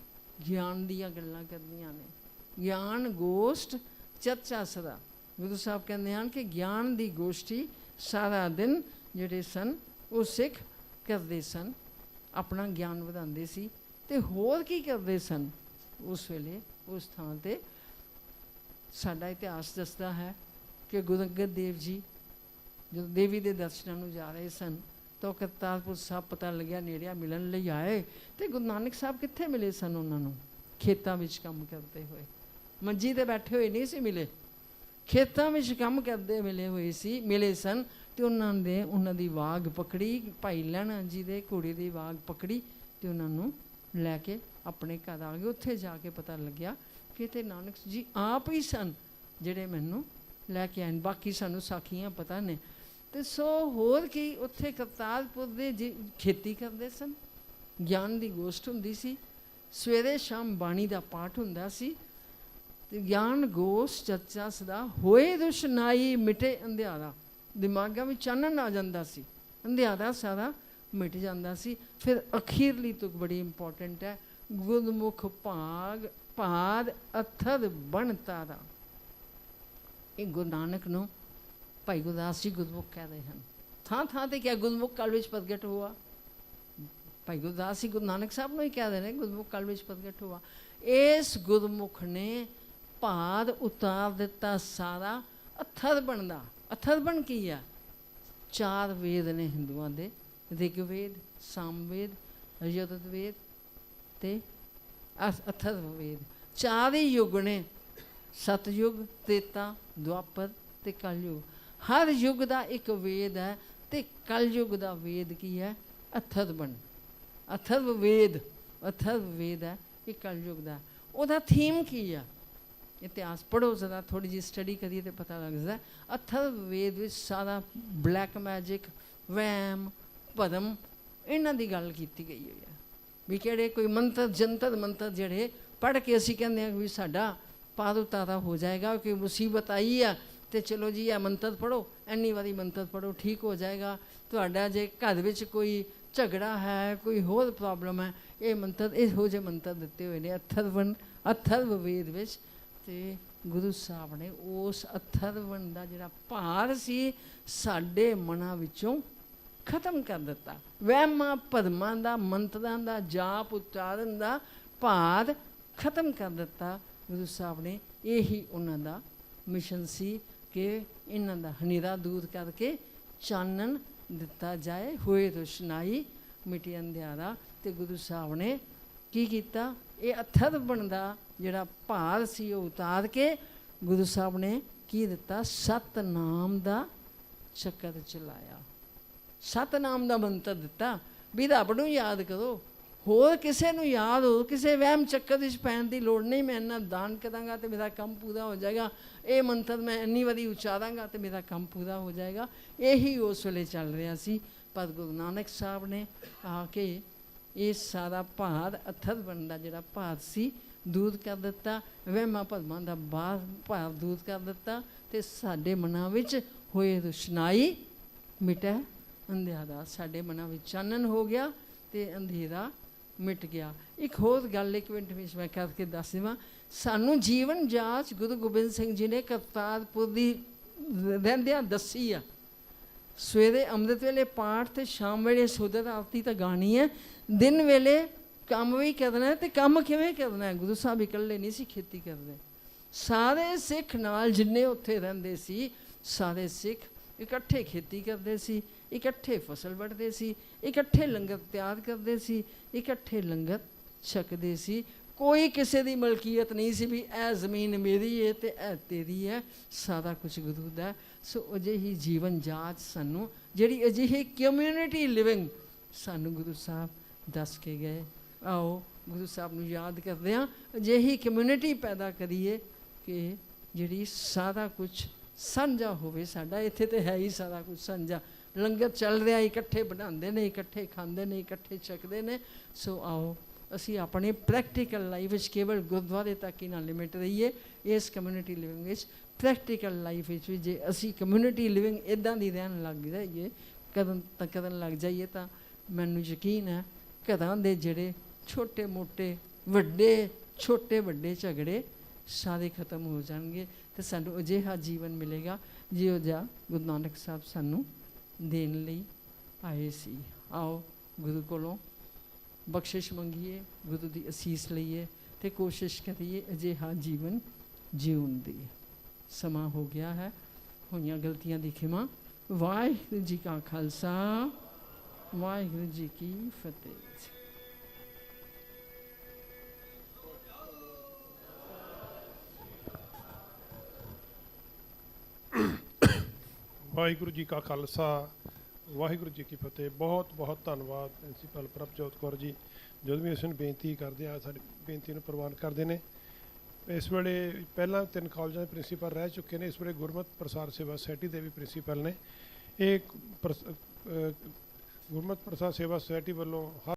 ਗਿਆਨ ਦੀਆਂ ਗੱਲਾਂ ਕਰਨੀਆਂ ਨੇ। ਗਿਆਨ, ਗੋਸ਼ਟ, ਚਰਚਾ ਸਦਾ। ਗੁਰੂ ਸਾਹਿਬ ਕਹਿੰਦੇ ਹਨ ਕਿ ਗਿਆਨ ਦੀ ਗੋਸ਼ਟੀ ਸਾਰਾ ਦਿਨ ਜਿਹੜੇ ਸਨ, ਉਹ ਸਿੱਖ ਕਰਦੇ ਸਨ, ਆਪਣਾ ਗਿਆਨ ਵਧਾਉਂਦੇ ਸੀ ਤੇ ਹੋਰ ਕੀ ਕਰਦੇ ਸਨ? ਉਸ ਵੇਲੇ ਉਸ ਥਾਂ ਤੇ ਸਾਡਾ ਇਤਿਹਾਸ ਦੱਸਦਾ ਹੈ ਕਿ ਗੁਰੂ ਅੰਗਦ ਦੇਵ ਜੀ ਜਦੋਂ ਦੇਵੀ ਦੇ ਦਰਸ਼ਨਾਂ ਨੂੰ ਜਾ ਰਹੇ ਸਨ, ਤਾਂ ਉਹ ਕਰਤਾਰਪੁਰ ਸਾਹਿਬ ਪਤਾ ਲੱਗਿਆ ਨੇੜਿਆ ਮਿਲਣ ਲਈ ਆਏ ਤੇ ਗੁਰੂ ਨਾਨਕ ਸਾਹਿਬ ਕਿੱਥੇ ਮਿਲੇ ਸਨ ਉਹਨਾਂ ਨੂੰ? ਖੇਤਾਂ ਵਿੱਚ ਕੰਮ ਕਰਦੇ ਹੋਏ। ਮੰਜੀ ਤੇ ਬੈਠੇ ਹੋਏ ਨਹੀਂ ਸੀ ਮਿਲੇ। ਖੇਤਾਂ ਵਿੱਚ ਕੰਮ ਕਰਦੇ ਮਿਲੇ ਹੋਏ ਸੀ, ਮਿਲੇ ਸਨ ਤੇ ਉਹਨਾਂ ਦੇ, ਉਹਨਾਂ ਦੀ ਵਾਗ ਪਕੜੀ, ਭਾਈ ਲਹਿਣਾ ਜੀ ਦੇ ਘੋੜੇ ਦੀ ਵਾਗ ਪਕੜੀ ਤੇ ਉਹਨਾਂ ਨੂੰ ਲੈ ਕੇ ਆਪਣੇ ਘਰ ਆ ਗਏ। ਉੱਥੇ ਜਾ ਕੇ ਪਤਾ ਲੱਗਿਆ ਕਿ ਤੇ ਨਾਨਕ ਜੀ ਆਪ ਹੀ ਸਨ ਜਿਹੜੇ ਮੈਨੂੰ ਲੈ ਕੇ ਆਏ ਬਾਕੀ ਸਾਨੂੰ ਸਾਖੀਆਂ ਪਤਾ ਨੇ। ਤੇ ਸੋ ਹੋਰ ਕੀ, ਉੱਥੇ ਕਰਤਾਰਪੁਰ ਦੇ ਜੀ- ਖੇਤੀ ਕਰਦੇ ਸਨ। ਗਿਆਨ ਦੀ ਗੋਸ਼ਟ ਹੁੰਦੀ ਸੀ। ਸਵੇਰੇ ਸ਼ਾਮ ਬਾਣੀ ਦਾ ਪਾਠ ਹੁੰਦਾ ਸੀ। ਗਿਆਨ, ਗੋਸ਼, ਚਰਚਾ ਸਦਾ ਹੋਏ ਦੁਸ਼ਨਾਈ ਮਿਟੇ ਅੰਧਿਆਰਾ। ਦਿਮਾਗਾਂ ਵਿੱਚ ਚਾਨਣ ਆ ਜਾਂਦਾ ਸੀ। ਅੰਧਿਆਰਾ ਸਾਰਾ ਮਿਟ ਜਾਂਦਾ ਸੀ। ਫਿਰ ਅਖੀਰਲੀ ਤੁਕ ਬੜੀ ਇੰਪੋਰਟੈਂਟ ਹੈ। ਗੁਰਮੁਖ ਭਾਗ ਭਾਦ ਅਥਰ ਬਣਤਾ ਦਾ ਇਹ ਗੁਰੂ ਨਾਨਕ ਨੂੰ ਭਾਈ ਗੁਰਦਾਸ ਜੀ ਗੁਰਮੁਖ ਕਹਿੰਦੇ ਹਨ। ਥਾਂ ਥਾਂ ਤੇ ਕਿਹਾ ਗੁਰਮੁਖ ਕਾਲ ਵਿੱਚ ਪ੍ਰਗਟ ਹੋਆ? ਭਾਈ ਗੁਰਦਾਸ ਜੀ ਗੁਰੂ ਨਾਨਕ ਸਾਹਿਬ ਨੂੰ ਹੀ ਕਹਿੰਦੇ ਨੇ ਗੁਰਮੁਖ ਕਾਲ ਵਿੱਚ ਪ੍ਰਗਟ ਹੋਆ। ਇਸ ਗੁਰਮੁਖ ਨੇ ਭਾਰ ਉਤਾਰ ਦਿੱਤਾ ਸਾਰਾ ਅਥਰ ਬਣਦਾ। ਅਥਰ ਬਣ ਕੀ ਆ? ਚਾਰ ਵੇਦ ਨੇ ਹਿੰਦੂਆਂ ਦੇ, ਰਿਗਵੇਦ, ਸਾਮਵੇਦ ਯਜੁਰਵੇਦ ਤੇ ਅਸ- ਅਥਰਵ ਵੇਦ। ਚਾਰ ਹੀ ਯੁੱਗ ਨੇ, ਸਤਯੁਗ, ਤੇਤਾ ਦੁਆਪਰ ਤੇ ਕਲਯੁਗ। ਹਰ ਯੁੱਗ ਦਾ ਇੱਕ ਵੇਦ ਹੈ ਤੇ ਕਲਯੁਗ ਦਾ ਵੇਦ ਕੀ ਹੈ? ਅਥਰਵਣ ਅਥਰਵ ਵੇਦ ਅਥਰਵ ਵੇਦ ਹੈ ਇਹ ਕਲਯੁਗ ਦਾ। ਉਹਦਾ ਥੀਮ ਕੀ ਆ? ਇਤਿਹਾਸ ਪੜੋ ਜ਼ਰਾ ਥੋੜੀ ਜਿਹੀ ਸਟੱਡੀ ਕਰੀਏ ਤੇ ਪਤਾ ਲੱਗਦਾ ਹੈ। ਅਥਰਵ ਵੇਦ ਵਿੱਚ ਸਾਰਾ ਬਲੈਕ ਮੈਜਿਕ ਵਹਿਮ ਪਦਮ ਇਹਨਾਂ ਦੀ ਗੱਲ ਕੀਤੀ ਗਈ ਹੋਈ ਹੈ ਵੀ ਕਿਹੜੇ ਕੋਈ ਮੰਤਰ, ਜੰਤਰ, ਮੰਤਰ ਜਿਹੜੇ ਪੜ੍ਹ ਕੇ ਅਸੀਂ ਕਹਿੰਦੇ ਹਾਂ ਵੀ ਸਾਡਾ ਪਾਰ ਉਤਾਰਾ ਹੋ ਜਾਏਗਾ ਕਿ ਮੁਸੀਬਤ ਆਈ ਆ ਤੇ ਚਲੋ ਜੀ, ਇਹ ਮੰਤਰ ਪੜੋ ਐਨੀ ਵਾਰੀ ਮੰਤਰ ਪੜੋ ਠੀਕ ਹੋ ਜਾਏਗਾ। ਤੁਹਾਡਾ ਜੇ ਘਰ ਵਿੱਚ ਕੋਈ ਝਗੜਾ ਹੈ, ਕੋਈ ਹੋਰ ਪ੍ਰੋਬਲਮ ਹੈ, ਇਹ ਮੰਤਰ, ਇਹੋ ਜਿਹੇ ਮੰਤਰ ਦਿੱਤੇ ਹੋਏ ਨੇ ਅਥਰਵਨ ਅਥਰਵ ਵੇਦ ਵਿੱਚ। ਤੇ ਗੁਰੂ ਸਾਹਿਬ ਨੇ ਉਸ ਅਥਰਵਨ ਦਾ ਜਿਹੜਾ ਭਾਰ ਸੀ, ਸਾਡੇ ਮਨਾਂ ਵਿੱਚੋਂ ਖਤਮ ਕਰ ਦਿੱਤਾ। ਵਹਿਮਾਂ ਭਰਮਾਂ ਦਾ, ਮੰਤਰਾਂ ਦਾ, ਜਾਪ ਉਚਾਰਨ ਦਾ ਭਾਰ ਖਤਮ ਕਰ ਦਿੱਤਾ। ਗੁਰੂ ਸਾਹਿਬ ਨੇ ਇਹੀ ਉਹਨਾਂ ਦਾ ਮਿਸ਼ਨ ਸੀ ਕਿ ਇਹਨਾਂ ਦਾ ਹਨੇਰਾ ਦੂਰ ਕਰਕੇ ਚਾਨਣ ਦਿੱਤਾ ਜਾਏ, ਹੋਏ ਰੋਸ਼ਨਾਈ ਮਿਟੇ ਅੰਧਿਆਰਾ। ਤੇ ਗੁਰੂ ਸਾਹਿਬ ਨੇ ਕੀ ਕੀਤਾ? ਇਹ ਅਥਰ ਬਣਦਾ ਜਿਹੜਾ ਭਾਰ ਸੀ ਉਹ ਉਤਾਰ ਕੇ ਗੁਰੂ ਸਾਹਿਬ ਨੇ ਕੀ ਦਿੱਤਾ? ਸਤਨਾਮ ਦਾ ਚੱਕਰ ਚਲਾਇਆ। ਸਤਨਾਮ ਦਾ ਮੰਤਰ ਦਿੱਤਾ ਵੀ ਰੱਬ ਨੂੰ ਯਾਦ ਕਰੋ। ਹੋਰ ਕਿਸੇ ਨੂੰ ਯਾਦ ਹੋ, ਕਿਸੇ ਵਹਿਮ ਚੱਕਰ ਵਿੱਚ ਪੈਣ ਦੀ ਲੋੜ ਨਹੀਂ, ਮੈਂ ਇੰਨਾ ਦਾਨ ਕਰਾਂਗਾ ਤੇ ਮੇਰਾ ਕੰਮ ਪੂਰਾ ਹੋ ਜਾਏਗਾ। ਇਹ ਮੰਤਰ ਮੈਂ ਇੰਨੀ ਵਾਰੀ ਉਚਾਰਾਂਗਾ ਤੇ ਮੇਰਾ ਕੰਮ ਪੂਰਾ ਹੋ ਜਾਏਗਾ। ਇਹੀ ਉਸ ਵੇਲੇ ਚੱਲ ਰਿਹਾ ਸੀ। ਪਰ ਗੁਰੂ ਨਾਨਕ ਸਾਹਿਬ ਨੇ ਆ ਕੇ ਇਹ ਸਾਰਾ ਭਾਰ ਅਥਰ ਬਣਦਾ ਜਿਹੜਾ ਭਾਰ ਸੀ ਦੂਰ ਕਰ ਦਿੱਤਾ, ਵਹਿਮਾਂ ਭਰਮਾਂ ਦਾ ਬਾਹਰ ਭਾਰ ਦੂਰ ਕਰ ਦਿੱਤਾ ਤੇ ਸਾਡੇ ਮਨਾਂ ਵਿੱਚ ਹੋਏ ਰੁਸ਼ਨਾਈ ਮਿਟੈ ਅੰਧਿਆਰਾ ਸਾਡੇ ਮਨਾਂ ਵਿੱਚ ਚਾਨਣ ਹੋ ਗਿਆ ਤੇ ਅੰਧੇਰਾ ਮਿਟ ਗਿਆ। ਇੱਕ ਹੋਰ ਗੱਲ, ਇੱਕ ਮਿੰਟ ਵਿੱਚ ਮੈਂ ਕਰਕੇ ਦੱਸ ਦੇਵਾਂ, ਸਾਨੂੰ ਜੀਵਨ ਜਾਂਚ ਗੁਰੂ ਗੋਬਿੰਦ ਸਿੰਘ ਜੀ ਨੇ ਕਰਤਾਰਪੁਰ ਦੀ ਰਹਿੰਦਿਆਂ ਦੱਸੀ ਆ। ਸਵੇਰੇ ਅੰਮ੍ਰਿਤ ਵੇਲੇ ਪਾਠ ਤੇ ਸ਼ਾਮ ਵੇਲੇ ਸੁਧਰ ਆਰਤੀ ਤਾਂ ਗਾਣੀ ਹੈ ਦਿਨ ਵੇਲੇ ਕੰਮ ਵੀ ਕਰਨਾ ਹੈ ਤੇ ਕੰਮ ਕਿਵੇਂ ਕਰਨਾ? ਗੁਰੂ ਸਾਹਿਬ ਇਕੱਲੇ ਨਹੀਂ ਸੀ ਖੇਤੀ ਕਰਦੇ। ਸਾਰੇ ਸਿੱਖ ਨਾਲ ਜਿੰਨੇ ਉੱਥੇ ਰਹਿੰਦੇ ਸੀ, ਸਾਰੇ ਸਿੱਖ ਇਕੱਠੇ ਖੇਤੀ ਕਰਦੇ ਸੀ, ਇਕੱਠੇ ਫਸਲ ਵੱਢਦੇ ਸੀ, ਇਕੱਠੇ ਲੰਗਰ ਤਿਆਰ ਕਰਦੇ ਸੀ, ਇਕੱਠੇ ਲੰਗਰ ਛਕਦੇ ਸੀ। ਕੋਈ ਕਿਸੇ ਦੀ ਮਲਕੀਅਤ ਨਹੀਂ ਸੀ ਵੀ ਇਹ ਜ਼ਮੀਨ ਮੇਰੀ ਹੈ ਤੇ ਇਹ ਤੇਰੀ ਹੈ ਸਾਰਾ ਕੁਝ ਗੁਰੂ ਦਾ। ਸੋ ਅਜਿਹੀ ਜੀਵਨ ਜਾਚ ਸਾਨੂੰ, ਜਿਹੜੀ ਅਜਿਹੀ ਕਮਿਊਨਿਟੀ ਲਿਵਿੰਗ ਸਾਨੂੰ ਗੁਰੂ ਸਾਹਿਬ ਦੱਸ ਕੇ ਗਏ, ਆਓ ਗੁਰੂ ਸਾਹਿਬ ਨੂੰ ਯਾਦ ਕਰਦੇ ਹਾਂ। ਅਜਿਹੀ ਕਮਿਊਨਿਟੀ ਪੈਦਾ ਕਰੀਏ ਕਿ ਜਿਹੜੀ ਸਾਰਾ ਕੁਝ ਸਾਂਝਾ ਹੋਵੇ। ਸਾਡਾ ਇੱਥੇ ਤੇ ਹੈ ਹੀ ਸਾਰਾ ਕੁਝ ਸਾਂਝਾ। ਲੰਗਰ ਚੱਲ ਰਿਹਾ, ਇਕੱਠੇ ਬਣਾਉਂਦੇ ਨੇ, ਇਕੱਠੇ ਖਾਂਦੇ ਨੇ, ਇਕੱਠੇ ਛਕਦੇ ਨੇ। ਸੋ ਆਓ, ਅਸੀਂ ਆਪਣੇ ਪ੍ਰੈਕਟੀਕਲ ਲਾਈਫ ਵਿੱਚ ਕੇਵਲ ਗੁਰਦੁਆਰੇ ਤੱਕ ਹੀ ਨਾ ਲਿਮਿਟ ਰਹੀਏ। ਇਸ ਕਮਿਊਨਿਟੀ ਲਿਵਿੰਗ ਵਿੱਚ ਪ੍ਰੈਕਟੀਕਲ ਲਾਈਫ ਵਿੱਚ ਵੀ ਜੇ ਅਸੀਂ ਕਮਿਊਨਿਟੀ ਲਿਵਿੰਗ ਇਦਾਂ ਦੀ ਰਹਿਣ ਲੱਗ ਜਾਈਏ ਕਦਮ ਤਾਂ ਕਰਨ ਲੱਗ ਜਾਈਏ ਤਾਂ ਮੈਨੂੰ ਯਕੀਨ ਹੈ ਘਰਾਂ ਦੇ ਜਿਹੜੇ ਛੋਟੇ ਮੋਟੇ, ਵੱਡੇ, ਛੋਟੇ ਵੱਡੇ ਝਗੜੇ ਸਾਰੇ ਖਤਮ ਹੋ ਜਾਣਗੇ ਤੇ ਸਾਨੂੰ ਅਜਿਹਾ ਜੀਵਨ ਮਿਲੇਗਾ ਜਿਹੋ ਜਿਹਾ ਗੁਰੂ ਨਾਨਕ ਸਾਹਿਬ ਸਾਨੂੰ ਦੇਣ ਲਈ ਆਏ ਸੀ। ਆਓ ਗੁਰੂ ਕੋਲੋਂ ਬਖਸ਼ਿਸ਼ ਮੰਗੀਏ, ਗੁਰੂ ਦੀ ਅਸੀਸ ਲਈਏ ਤੇ ਕੋਸ਼ਿਸ਼ ਕਰੀਏ ਅਜਿਹਾ ਜੀਵਨ ਜਿਉਣ ਦੀ। ਸਮਾਂ ਹੋ ਗਿਆ ਹੈ, ਹੋਈਆਂ ਗਲਤੀਆਂ ਦੀ ਖਿਮਾ। ਵਾਹਿਗੁਰੂ ਜੀ ਕਾ ਖਾਲਸਾ, ਵਾਹਿਗੁਰੂ ਜੀ ਕੀ ਫਤਿਹ। ਵਾਹਿਗੁਰੂ ਜੀ ਕਾ ਖਾਲਸਾ, ਵਾਹਿਗੁਰੂ ਜੀ ਕੀ ਫਤਿਹ। ਬਹੁਤ ਬਹੁਤ ਧੰਨਵਾਦ ਪ੍ਰਿੰਸੀਪਲ ਪ੍ਰਭਜੋਤ ਕੌਰ ਜੀ। ਜਦੋਂ ਵੀ ਅਸੀਂ ਬੇਨਤੀ ਕਰਦੇ ਆ ਸਾਡੀ ਬੇਨਤੀ ਨੂੰ ਪ੍ਰਵਾਨ ਕਰਦੇ ਨੇ। ਇਸ ਵੇਲੇ ਪਹਿਲਾਂ ਤਿੰਨ ਕਾਲਜਾਂ ਦੇ ਪ੍ਰਿੰਸੀਪਲ ਰਹਿ ਚੁੱਕੇ ਨੇ। ਇਸ ਵੇਲੇ ਗੁਰਮਤ ਪ੍ਰਸਾਰ ਸੇਵਾ ਸੁਸਾਇਟੀ ਦੇ ਵੀ ਪ੍ਰਿੰਸੀਪਲ ਨੇ। ਇਹ ਪ੍ਰਸ- ਅਹ ਗੁਰਮਤ ਪ੍ਰਸਾਰ ਸੇਵਾ ਸੁਸਾਇਟੀ ਵੱਲੋਂ ਹਰ